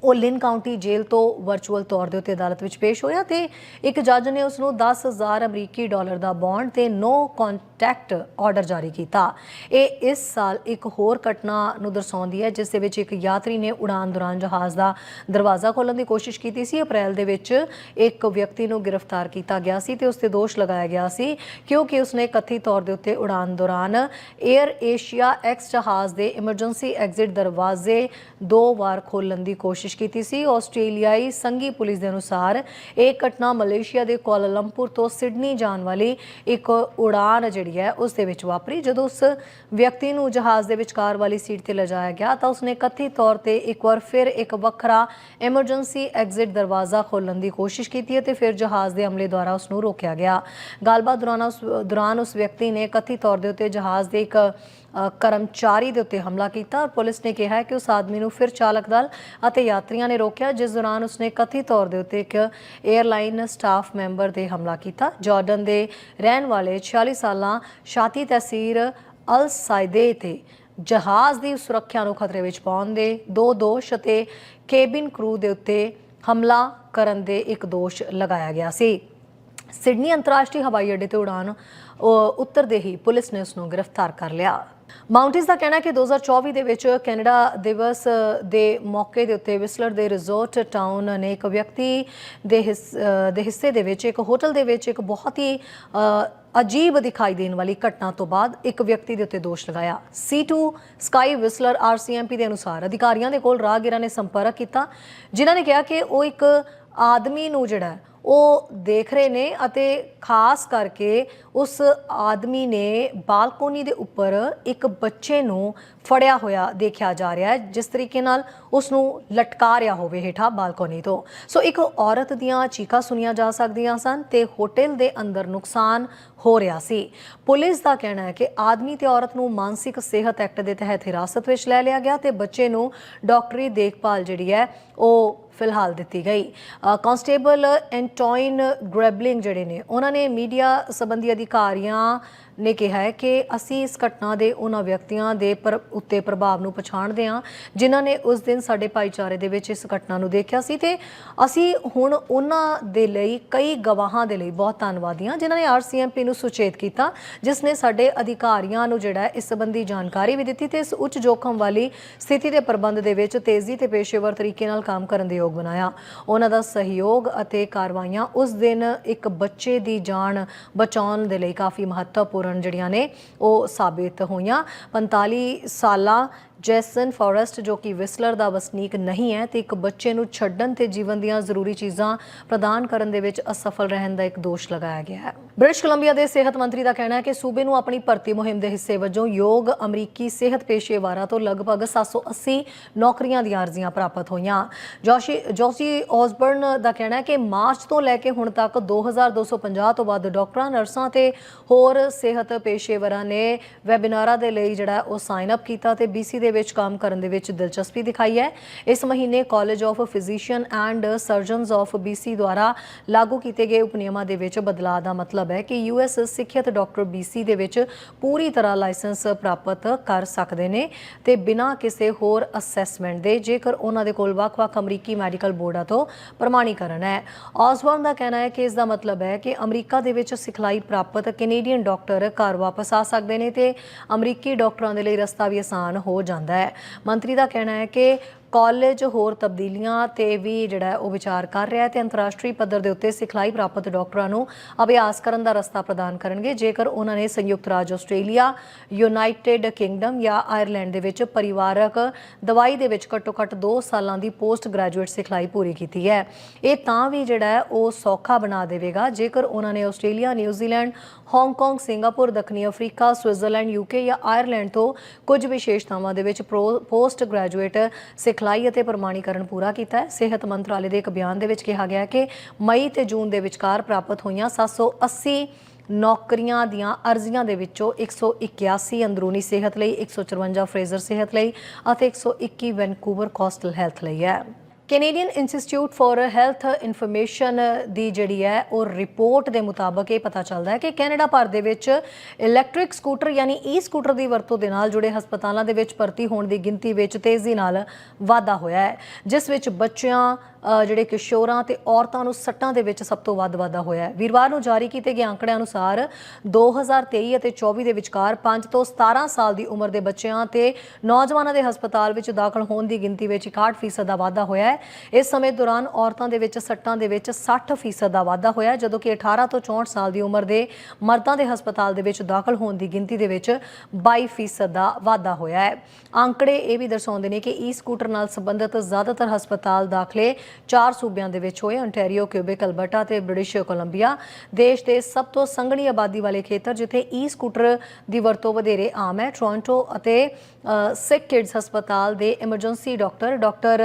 ਉਹ ਲਿਨ ਕਾਉਂਟੀ ਜੇਲ੍ਹ ਤੋਂ ਵਰਚੁਅਲ ਤੌਰ ਦੇ ਉੱਤੇ ਅਦਾਲਤ ਵਿੱਚ ਪੇਸ਼ ਹੋਇਆ ਤੇ ਇੱਕ ਜੱਜ ਨੇ ਉਸ ਨੂੰ 10000 ਅਮਰੀਕੀ ਡਾਲਰ ਦਾ ਬੌਂਡ ਤੇ ਨੋ ਕੰਟੈਕਟ ਆਰਡਰ ਜਾਰੀ ਕੀਤਾ। ਇਹ ਇਸ ਸਾਲ ਇੱਕ ਹੋਰ ਘਟਨਾ ਨੂੰ ਦਰਸਾਉਂਦੀ ਹੈ, ਜਿਸ ਦੇ ਵਿੱਚ ਇੱਕ ਯਾਤਰੀ ਨੇ ਉਡਾਨ ਦੌਰਾਨ ਜਹਾਜ਼ ਦਾ ਦਰਵਾਜ਼ਾ ਖੋਲ੍ਹਣ ਦੀ ਕੋਸ਼ਿਸ਼ ਕੀਤੀ ਸੀ। ਅਪ੍ਰੈਲ ਦੇ ਵਿੱਚ ਇੱਕ ਵਿਅਕਤੀ ਨੂੰ ਗ੍ਰਿਫਤਾਰ ਕੀਤਾ ਗਿਆ ਸੀ ਤੇ ਉਸ ਤੇ ਦੋਸ਼ ਲਗਾਇਆ ਗਿਆ ਸੀ, ਕਿਉਂਕਿ ਉਸਨੇ ਕਥਿਤ ਤੌਰ ਦੇ ਉੱਤੇ ਉਡਾਨ ਦੌਰਾਨ 에ਅਰ ਏਸ਼ੀਆ ਐਕਸ ਜਹਾਜ਼ ਦੇ ਐਮਰਜੈਂਸੀ ਐਗਜ਼ਿਟ ਦਰਵਾਜ਼ੇ ਦੋ ਵਾਰ ਖੋਲ੍ਹਣ ਦੀ ਕੋਸ਼ਿਸ਼ ਕੀਤੀ ਸੀ। ਆਸਟ੍ਰੇਲੀਆਈ ਸੰਘੀ ਪੁਲਿਸ ਦੇ ਅਨੁਸਾਰ ਇਹ ਘਟਨਾ ਮਲੇਸ਼ੀਆ ਦੇ ਕੁਆਲਾਲੰਪੁਰ ਤੋਂ ਸਿਡਨੀ ਜਾਣ ਵਾਲੀ ਇੱਕ ਉਡਾਨ ਜਿਹੜੀ ਹੈ ਉਸ ਦੇ ਵਿੱਚ ਵਾਪਰੀ। ਜਦੋਂ ਉਸ ਵਿਅਕਤੀ ਨੂੰ ਜਹਾਜ਼ ਦੇ ਵਿਚਕਾਰ ਵਾਲੀ ਸੀਟ ਤੇ ਲਿਜਾਇਆ ਗਿਆ ਤਾਂ ਉਸਨੇ ਕਥਿਤ ਤੌਰ ਤੇ ਇੱਕ ਵਾਰ ਫਿਰ ਇੱਕ ਵੱਖਰਾ ਐਮਰਜੈਂਸੀ ਐਗਜ਼ਿਟ ਦਰਵਾਜ਼ਾ ਖੋਲਣ ਦੀ ਕੋਸ਼ਿਸ਼ ਕੀਤੀ ਅਤੇ ਫਿਰ ਜਹਾਜ਼ ਦੇ ਅਮਲੇ ਦੁਆਰਾ ਉਸ ਨੂੰ ਰੋਕਿਆ ਗਿਆ। ਗੱਲਬਾਤ ਦੌਰਾਨ ਉਸ ਦੌਰਾਨ ਉਸ ਵਿਅਕਤੀ ਨੇ ਕਥਿਤ ਤੌਰ ਦੇ ਉੱਤੇ ਜਹਾਜ਼ ਦੇ ਇੱਕ ਕਰਮਚਾਰੀ ਦੇ ਉੱਤੇ ਹਮਲਾ ਕੀਤਾ ਔਰ ਪੁਲਿਸ ਨੇ ਕਿਹਾ ਹੈ ਕਿ ਉਸ ਆਦਮੀ ਨੂੰ ਫਿਰ ਚਾਲਕ ਦਲ ਅਤੇ ਯਾਤਰੀਆਂ ਨੇ ਰੋਕਿਆ, ਜਿਸ ਦੌਰਾਨ ਉਸਨੇ ਕਥਿਤ ਤੌਰ ਦੇ ਉੱਤੇ ਇੱਕ 에ਅਰਲਾਈਨ ਸਟਾਫ ਮੈਂਬਰ ਦੇ ਹਮਲਾ ਕੀਤਾ। ਜਾਰਡਨ ਦੇ ਰਹਿਣ ਵਾਲੇ 46 ਸਾਲਾਂ ਸ਼ਾਤੀ ਤਹਿਸੀਰ ਅਲ ਸਾਇਦੇ ਤੇ ਜਹਾਜ਼ ਦੀ ਸੁਰੱਖਿਆ ਨੂੰ ਖਤਰੇ ਵਿੱਚ ਪਾਉਣ ਦੇ ਦੋ ਦੋਸ਼ ਅਤੇ ਕੇਬਿਨ ਕਰੂ ਦੇ ਉੱਤੇ ਹਮਲਾ ਕਰਨ ਦੇ ਇੱਕ ਦੋਸ਼ ਲਗਾਇਆ ਗਿਆ ਸੀ। ਸਿਡਨੀ ਅੰਤਰਰਾਸ਼ਟਰੀ ਹਵਾਈ ਅੱਡੇ ਤੇ ਉਡਾਨ ਉੱਤਰਦੇ ਹੀ ਪੁਲਿਸ ਨੇ ਉਸ ਨੂੰ ਗ੍ਰਿਫਤਾਰ ਕਰ ਲਿਆ। ਮਾਊਂਟੇਸ ਦਾ ਕਹਿਣਾ ਹੈ ਕਿ 2024 ਦੇ ਵਿੱਚ ਕੈਨੇਡਾ ਦਿਵਸ ਦੇ ਮੌਕੇ ਦੇ ਉੱਤੇ ਵਿਸਲਰ ਦੇ ਰਿਜ਼ੋਰਟ ਟਾਊਨ ਨੇ ਇੱਕ ਵਿਅਕਤੀ ਦੇ ਹਿੱਸ- ਦੇ ਹਿੱਸੇ ਦੇ ਵਿੱਚ, ਇੱਕ ਹੋਟਲ ਦੇ ਵਿੱਚ ਇੱਕ ਬਹੁਤ ਹੀ ਅਜੀਬ ਦਿਖਾਈ ਦੇਣ ਵਾਲੀ ਘਟਨਾ ਤੋਂ ਬਾਅਦ ਇੱਕ ਵਿਅਕਤੀ ਦੇ ਉੱਤੇ ਦੋਸ਼ ਲਗਾਇਆ। C2 ਸਕਾਈ ਵਿਸਲਰ RCMP ਦੇ ਅਨੁਸਾਰ ਅਧਿਕਾਰੀਆਂ ਦੇ ਕੋਲ ਰਾਹਗੀਰਾਂ ਨੇ ਸੰਪਰਕ ਕੀਤਾ, ਜਿਨ੍ਹਾਂ ਨੇ ਕਿਹਾ ਕਿ ਉਹ ਇੱਕ ਆਦਮੀ ਨੂੰ ਜਿਹੜਾ ਉਹ ਦੇਖ ਰਹੇ ਨੇ ਅਤੇ ਖਾਸ ਕਰਕੇ ਉਸ ਆਦਮੀ ਨੇ ਬਾਲਕੋਨੀ ਦੇ ਉੱਪਰ ਇੱਕ ਬੱਚੇ ਨੂੰ ਫੜਿਆ ਹੋਇਆ ਦੇਖਿਆ ਜਾ ਰਿਹਾ ਹੈ, ਜਿਸ ਤਰੀਕੇ ਨਾਲ ਉਸ ਨੂੰ ਲਟਕਾ ਰਿਹਾ ਹੋਵੇ ਹੇਠਾਂ ਬਾਲਕੋਨੀ ਤੋਂ। ਸੋ ਇੱਕ ਔਰਤ ਦੀਆਂ ਚੀਕਾਂ ਸੁਣੀਆਂ ਜਾ ਸਕਦੀਆਂ ਸਨ ਤੇ ਹੋਟਲ ਦੇ ਅੰਦਰ ਨੁਕਸਾਨ ਹੋ ਰਿਹਾ ਸੀ। ਪੁਲਿਸ ਦਾ ਕਹਿਣਾ ਹੈ ਕਿ ਆਦਮੀ ਤੇ ਔਰਤ ਨੂੰ ਮਾਨਸਿਕ ਸਿਹਤ ਐਕਟ ਦੇ ਤਹਿਤ ਹਿਰਾਸਤ ਵਿੱਚ ਲੈ ਲਿਆ ਗਿਆ ਤੇ ਬੱਚੇ ਨੂੰ ਡਾਕਟਰੀ ਦੇਖਭਾਲ ਜਿਹੜੀ ਹੈ ਉਹ ਫਿਲਹਾਲ ਦਿੱਤੀ ਗਈ। ਅ, ਕਾਂਸਟੇਬਲ ਐਂਟੋਇਨ ਗ੍ਰੈਬਲਿੰਗ ਜਿਹੜੇ ਨੇ ਉਹਨਾਂ ਨੇ ਮੀਡੀਆ ਸੰਬੰਧੀ ਅਧਿਕਾਰੀਆਂ ਨੇ ਕਿਹਾ ਹੈ ਕਿ ਅਸੀਂ ਇਸ ਘਟਨਾ ਦੇ ਉਹਨਾਂ ਵਿਅਕਤੀਆਂ ਦੇ ਪਰ, ਉੱਤੇ ਪ੍ਰਭਾਵ ਨੂੰ ਪਛਾਣਦੇ ਹਾਂ, ਜਿਨ੍ਹਾਂ ਨੇ ਉਸ ਦਿਨ ਸਾਡੇ ਭਾਈਚਾਰੇ ਦੇ ਵਿੱਚ ਇਸ ਘਟਨਾ ਨੂੰ ਦੇਖਿਆ ਸੀ ਤੇ ਅਸੀਂ ਹੁਣ ਉਹਨਾਂ ਦੇ ਲਈ ਕਈ ਗਵਾਹਾਂ ਦੇ ਲਈ ਬਹੁਤ ਧੰਨਵਾਦੀ ਹਾਂ ਜਿਨ੍ਹਾਂ ਨੇ ਆਰਸੀਐਮਪੀ ਨੂੰ ਸੁਚੇਤ ਕੀਤਾ, ਜਿਸ ਨੇ ਸਾਡੇ ਅਧਿਕਾਰੀਆਂ ਨੂੰ ਜਿਹੜਾ ਇਸ ਸੰਬੰਧੀ ਜਾਣਕਾਰੀ ਵੀ ਦਿੱਤੀ ਤੇ ਇਸ ਉੱਚ ਜੋਖਮ ਵਾਲੀ ਸਥਿਤੀ ਦੇ ਪ੍ਰਬੰਧ ਦੇ ਵਿੱਚ ਤੇਜ਼ੀ ਤੇ ਪੇਸ਼ੇਵਰ ਤਰੀਕੇ ਨਾਲ ਕੰਮ ਕਰਨ ਦੇ ਯੋਗ ਬਣਾਇਆ। ਉਹਨਾਂ ਦਾ ਸਹਿਯੋਗ ਅਤੇ ਕਾਰਵਾਈਆਂ ਉਸ ਦਿਨ ਇੱਕ ਬੱਚੇ ਦੀ ਜਾਨ ਬਚਾਉਣ ਦੇ ਲਈ ਕਾਫੀ ਮਹੱਤਵਪੂਰਨ ਜਿਹੜੀਆਂ ਨੇ ਉਹ ਸਾਬਿਤ ਹੋਈਆਂ। 45 ਸਾਲਾਂ ਜੈਸਨ ਫੋਰੈਸਟ, ਜੋ ਕਿ ਵਿਸਲਰ ਦਾ ਵਸਨੀਕ ਨਹੀਂ ਹੈ, ਤੇ ਇੱਕ ਬੱਚੇ ਨੂੰ ਛੱਡਣ ਤੇ ਜੀਵਨ ਦੀਆਂ ਜ਼ਰੂਰੀ ਚੀਜ਼ਾਂ ਪ੍ਰਦਾਨ ਕਰਨ ਦੇ ਵਿੱਚ ਅਸਫਲ ਰਹਿਣ ਦਾ ਇੱਕ ਦੋਸ਼ ਲਗਾਇਆ ਗਿਆ ਹੈ। ਬ੍ਰਿਟਿਸ਼ ਕੋਲੰਬੀਆ ਦੇ ਸਿਹਤ ਮੰਤਰੀ ਦਾ ਕਹਿਣਾ ਹੈ ਕਿ ਸੂਬੇ ਨੂੰ ਆਪਣੀ ਭਰਤੀ ਮੁਹਿੰਮ ਦੇ ਹਿੱਸੇ ਵਜੋਂ ਯੋਗ ਅਮਰੀਕੀ ਸਿਹਤ ਪੇਸ਼ੇਵਾਰਾਂ ਤੋਂ ਲਗਭਗ 780 ਨੌਕਰੀਆਂ ਦੀਆਂ ਅਰਜ਼ੀਆਂ ਪ੍ਰਾਪਤ ਹੋਈਆਂ। ਜੋਸ਼ੀ, ਜੋਸੀ ਔਸਬਰਨ ਦਾ ਕਹਿਣਾ ਹੈ ਕਿ ਮਾਰਚ ਤੋਂ ਲੈ ਕੇ ਹੁਣ ਤੱਕ 2250 ਤੋਂ ਵੱਧ ਡਾਕਟਰਾਂ, ਨਰਸਾਂ ਤੇ ਹੋਰ ਸਿਹਤ ਪੇਸ਼ੇਵਰਾਂ ਨੇ ਵੈਬਿਨਾਰਾਂ ਦੇ ਲਈ ਜਿਹੜਾ ਉਹ ਸਾਈਨ ਅਪ ਕੀਤਾ ਤੇ BC ਦੇ ਵਿੱਚ ਕੰਮ ਕਰਨ ਦੇ ਵਿੱਚ ਦਿਲਚਸਪੀ ਦਿਖਾਈ ਹੈ। ਇਸ ਮਹੀਨੇ College of Physicians and Surgeons of BC ਦੁਆਰਾ ਲਾਗੂ ਕੀਤੇ ਗਏ ਉਪਨਿਯਮਾਂ ਦੇ ਵਿੱਚ ਬਦਲਾਅ ਦਾ ਮਤਲਬ ਹੈ ਕਿ ਯੂਐਸ ਸਿੱਖਿਅਤ ਡਾਕਟਰ BC ਦੇ ਵਿੱਚ ਪੂਰੀ ਤਰ੍ਹਾਂ ਲਾਇਸੈਂਸ ਪ੍ਰਾਪਤ ਕਰ ਸਕਦੇ ਨੇ ਤੇ ਬਿਨਾਂ ਕਿਸੇ ਹੋਰ ਅਸੈਸਮੈਂਟ ਦੇ, ਜੇਕਰ ਉਹਨਾਂ ਦੇ ਕੋਲ ਵੱਖ-ਵੱਖ ਅਮਰੀਕੀ ਮੈਡੀਕਲ ਬੋਰਡਾਂ ਤੋਂ ਪ੍ਰਮਾਣੀਕਰਨ ਹੈ। ਆਸਬਰਨ ਦਾ ਕਹਿਣਾ ਹੈ ਕਿ ਇਸ ਦਾ ਮਤਲਬ ਹੈ ਕਿ ਅਮਰੀਕਾ ਦੇ ਵਿੱਚ ਸਿਖਲਾਈ ਪ੍ਰਾਪਤ ਕੈਨੇਡੀਅਨ ਡਾਕਟਰ ਘਰ ਵਾਪਸ ਆ ਸਕਦੇ ਨੇ ਤੇ ਅਮਰੀਕੀ ਡਾਕਟਰਾਂ ਦੇ ਲਈ ਰਸਤਾ ਵੀ ਆਸਾਨ ਹੋ ਜਾਂਦਾ ਹੈ। ਮੰਤਰੀ ਦਾ ਕਹਿਣਾ ਹੈ ਕਿ ਕਾਲਜ ਹੋਰ ਤਬਦੀਲੀਆਂ ਤੇ ਵੀ ਜਿਹੜਾ ਉਹ ਵਿਚਾਰ ਕਰ ਰਿਹਾ ਹੈ ਤੇ ਅੰਤਰਰਾਸ਼ਟਰੀ ਪੱਧਰ ਦੇ ਉੱਤੇ ਸਿਖਲਾਈ ਪ੍ਰਾਪਤ ਡਾਕਟਰਾਂ ਨੂੰ ਅਭਿਆਸ ਕਰਨ ਦਾ ਰਸਤਾ ਪ੍ਰਦਾਨ ਕਰਨਗੇ। ਜੇਕਰ ਉਹਨਾਂ ਨੇ ਸੰਯੁਕਤ ਰਾਜ ਆਸਟ੍ਰੇਲੀਆ, ਯੂਨਾਈਟਿਡ ਕਿੰਗਡਮ ਜਾਂ ਆਇਰਲੈਂਡ ਦੇ ਵਿੱਚ ਪਰਿਵਾਰਕ ਦਵਾਈ ਦੇ ਵਿੱਚ ਘੱਟੋ-ਘੱਟ 2 ਸਾਲਾਂ ਦੀ ਪੋਸਟ ਗ੍ਰੈਜੂਏਟ ਸਿਖਲਾਈ ਪੂਰੀ ਕੀਤੀ ਹੈ। ਇਹ ਤਾਂ ਵੀ ਜਿਹੜਾ ਉਹ ਸੌਖਾ ਬਣਾ ਦੇਵੇਗਾ। ਜੇਕਰ ਉਹਨਾਂ ਨੇ Australia New Zealand Hong Kong Singapore, ਦੱਖਣੀ ਅਫਰੀਕਾ, ਸਵਿਟਜ਼ਰਲੈਂਡ ਯੂਕੇ ਜਾਂ ਆਇਰਲੈਂਡ ਤੋਂ ਕੁਝ ਵਿਸ਼ੇਸ਼ਤਾਵਾਂ ਦੇ ਵਿੱਚ ਪੋਸਟ ਗ੍ਰੈਜੂਏਟ ਸਿਖਲਾਈ ਸਿਖਲਾਈ ਅਤੇ ਪ੍ਰਮਾਣੀਕਰਨ ਪੂਰਾ ਕੀਤਾ ਹੈ। ਸਿਹਤ ਮੰਤਰਾਲੇ ਦੇ ਇੱਕ ਬਿਆਨ ਦੇ ਵਿੱਚ ਕਿਹਾ ਗਿਆ ਕਿ ਮਈ ਤੇ ਜੂਨ ਦੇ ਵਿਚਕਾਰ ਪ੍ਰਾਪਤ ਹੋਈਆਂ 780 ਨੌਕਰੀਆਂ ਦੀਆਂ ਅਰਜ਼ੀਆਂ ਦੇ ਵਿੱਚੋਂ 181 ਅੰਦਰੂਨੀ ਸਿਹਤ ਲਈ 154 ਫਰੇਜ਼ਰ ਸਿਹਤ ਲਈ ਅਤੇ 121 ਵੈਨਕੂਵਰ ਕੋਸਟਲ ਹੈਲਥ ਲਈ ਹੈ। Canadian Institute for Health Information ਦੀ ਜਿਹੜੀ ਹੈ, ਉਹ ਰਿਪੋਰਟ ਦੇ ਮੁਤਾਬਕ ਇਹ ਪਤਾ ਚੱਲਦਾ ਹੈ ਕਿ ਕੈਨੇਡਾ ਭਰ ਦੇ ਵਿੱਚ ਇਲੈਕਟ੍ਰਿਕ ਸਕੂਟਰ ਯਾਨੀ ਈ ਸਕੂਟਰ ਦੀ ਵਰਤੋਂ ਦੇ ਨਾਲ ਜੁੜੇ ਹਸਪਤਾਲਾਂ ਦੇ ਵਿੱਚ ਭਰਤੀ ਹੋਣ ਦੀ ਗਿਣਤੀ ਵਿੱਚ ਤੇਜ਼ੀ ਨਾਲ ਵਾਧਾ ਹੋਇਆ ਹੈ, ਜਿਸ ਵਿੱਚ ਬੱਚਿਆਂ ਜਿਹੜੇ ਕਿਸ਼ੋਰਾਂ ਤੇ ਔਰਤਾਂ ਨੂੰ ਸੱਟਾਂ ਦੇ ਵਿੱਚ ਸਭ ਤੋਂ ਵੱਧ ਵਾਧਾ ਹੋਇਆ ਹੈ। ਵੀਰਵਾਰ ਨੂੰ ਜਾਰੀ ਕੀਤੇ ਗਏ ਅੰਕੜਿਆਂ ਅਨੁਸਾਰ 2023 ਅਤੇ 24 ਦੇ ਵਿਚਕਾਰ 5 ਤੋਂ 17 ਸਾਲ ਦੀ ਉਮਰ ਦੇ ਬੱਚਿਆਂ ਤੇ ਨੌਜਵਾਨਾਂ ਦੇ ਹਸਪਤਾਲ ਵਿੱਚ ਦਾਖਲ ਹੋਣ ਦੀ ਗਿਣਤੀ ਵਿੱਚ 61% ਦਾ ਵਾਧਾ ਹੋਇਆ ਹੈ। ਇਸ ਸਮੇਂ ਦੌਰਾਨ ਔਰਤਾਂ ਦੇ ਵਿੱਚ ਸੱਟਾਂ ਦੇ ਵਿੱਚ 60% ਦਾ ਵਾਧਾ ਹੋਇਆ, ਜਦੋਂ ਕਿ 18 ਤੋਂ 64 ਸਾਲ ਦੀ ਉਮਰ ਦੇ ਮਰਦਾਂ ਦੇ ਹਸਪਤਾਲ ਦੇ ਵਿੱਚ ਦਾਖਲ ਹੋਣ ਦੀ ਗਿਣਤੀ ਦੇ ਵਿੱਚ 22% ਦਾ ਵਾਧਾ ਹੋਇਆ ਹੈ। ਅੰਕੜੇ ਇਹ ਵੀ ਦਰਸਾਉਂਦੇ ਨੇ ਕਿ ਈ ਸਕੂਟਰ ਨਾਲ ਸੰਬੰਧਿਤ ਜ਼ਿਆਦਾਤਰ ਹਸਪਤਾਲ ਦਾਖਲੇ ਚਾਰ ਸੂਬਿਆਂ ਦੇ ਵਿੱਚ ਹੋਏ, ontario ਕਿਊਬਿਕ ਅਲਬਰਟਾ ਤੇ ਬ੍ਰਿਟਿਸ਼ ਕੋਲੰਬੀਆ ਦੇਸ਼ ਦੇ ਸਭ ਤੋਂ ਸੰਘਣੀ ਆਬਾਦੀ ਵਾਲੇ ਖੇਤਰ ਜਿੱਥੇ ਈ ਸਕੂਟਰ ਦੀ ਵਰਤੋਂ ਵਧੇਰੇ ਆਮ ਹੈ ਟੋਰਾਂਟੋ ਅਤੇ ਸਿਕ ਕਿਡਸ ਹਸਪਤਾਲ ਦੇ emergency doctor doctor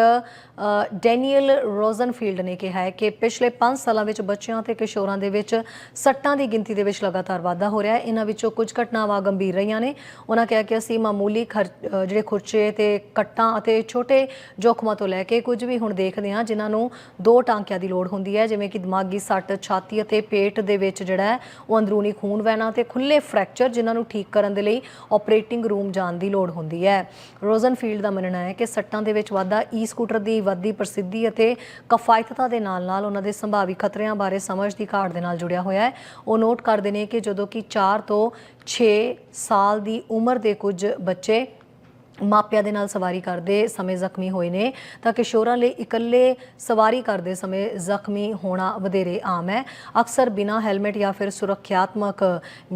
Daniel Rosenfield ਨੇ ਕਿਹਾ ਹੈ ਕਿ ਪਿਛਲੇ 5 ਸਾਲਾਂ ਵਿੱਚ ਬੱਚਿਆਂ ਤੇ ਕਿਸ਼ੋਰਾਂ ਦੇ ਵਿੱਚ ਸੱਟਾਂ ਦੀ ਗਿਣਤੀ ਦੇ ਵਿੱਚ ਲਗਾਤਾਰ ਵਾਧਾ ਹੋ ਰਿਹਾ ਹੈ। ਇਹਨਾਂ ਵਿੱਚੋਂ ਕੁਝ ਘਟਨਾਵਾਂ ਗੰਭੀਰ ਰਹੀਆਂ ਨੇ। ਉਹਨਾਂ ਕਿਹਾ ਕਿ ਅਸੀਂ ਮਾਮੂਲੀ ਖਰ- ਜਿਹੜੇ ਖੁਰਚੇ ਤੇ ਕੱਟਾਂ ਅਤੇ ਛੋਟੇ ਜ਼ੋਖਮਾਂ ਤੋਂ ਲੈ ਕੇ ਕੁਝ ਵੀ ਹੁਣ ਦੇਖਦੇ ਹਾਂ, ਜਿਨ੍ਹਾਂ ਨੂੰ ਦੋ ਟਾਂਕਿਆਂ ਦੀ ਲੋੜ ਹੁੰਦੀ ਹੈ, ਜਿਵੇਂ ਕਿ ਦਿਮਾਗੀ ਸੱਟ, ਛਾਤੀ ਅਤੇ ਪੇਟ ਦੇ ਵਿੱਚ ਜਿਹੜਾ ਹੈ, ਉਹ ਅੰਦਰੂਨੀ ਖੂਨ ਵਹਿਣਾ ਤੇ ਖੁੱਲੇ ਫ੍ਰੈਕਚਰ, ਜਿਨ੍ਹਾਂ ਨੂੰ ਠੀਕ ਕਰਨ ਦੇ ਲਈ ਆਪਰੇਟਿੰਗ ਰੂਮ ਜਾਣ ਦੀ ਲੋੜ ਹੁੰਦੀ ਹੈ। ਰੋਜ਼ਨਫੀਲਡ ਦਾ ਮੰਨਣਾ ਹੈ ਕਿ ਸੱਟਾਂ ਦੇ ਵਿੱਚ ਵਾਧਾ ਈ ਸਕੂਟਰ ਦੀ ਵੱਧਦੀ ਪ੍ਰਸਿੱਧੀ ਅਤੇ ਕਫਾਇਤਤਾ ਦੇ ਨਾਲ-ਨਾਲ ਉਹਨਾਂ ਦੇ ਸੰਭਾਵੀ ਖਤਰਿਆਂ ਬਾਰੇ ਸਮਝ ਦੀ ਘਾਟ ਦੇ ਨਾਲ ਜੁੜਿਆ ਹੋਇਆ ਹੈ। ਉਹ ਨੋਟ ਕਰਦੇ ਨੇ ਕਿ ਜਦੋਂ ਕਿ 4 ਤੋਂ 6 ਸਾਲ ਦੀ ਉਮਰ ਦੇ ਕੁਝ ਬੱਚੇ ਮਾਪਿਆਂ ਦੇ ਨਾਲ ਸਵਾਰੀ ਕਰਦੇ ਸਮੇਂ ਜ਼ਖਮੀ ਹੋਏ ਨੇ ਤਾਂ ਕਿਸ਼ੋਰਾਂ ਲਈ ਇਕੱਲੇ ਸਵਾਰੀ ਕਰਦੇ ਸਮੇਂ ਜ਼ਖਮੀ ਹੋਣਾ ਵਧੇਰੇ ਆਮ ਹੈ। ਅਕਸਰ ਬਿਨਾਂ ਹੈਲਮਟ ਜਾਂ ਫਿਰ ਸੁਰੱਖਿਆਤਮਕ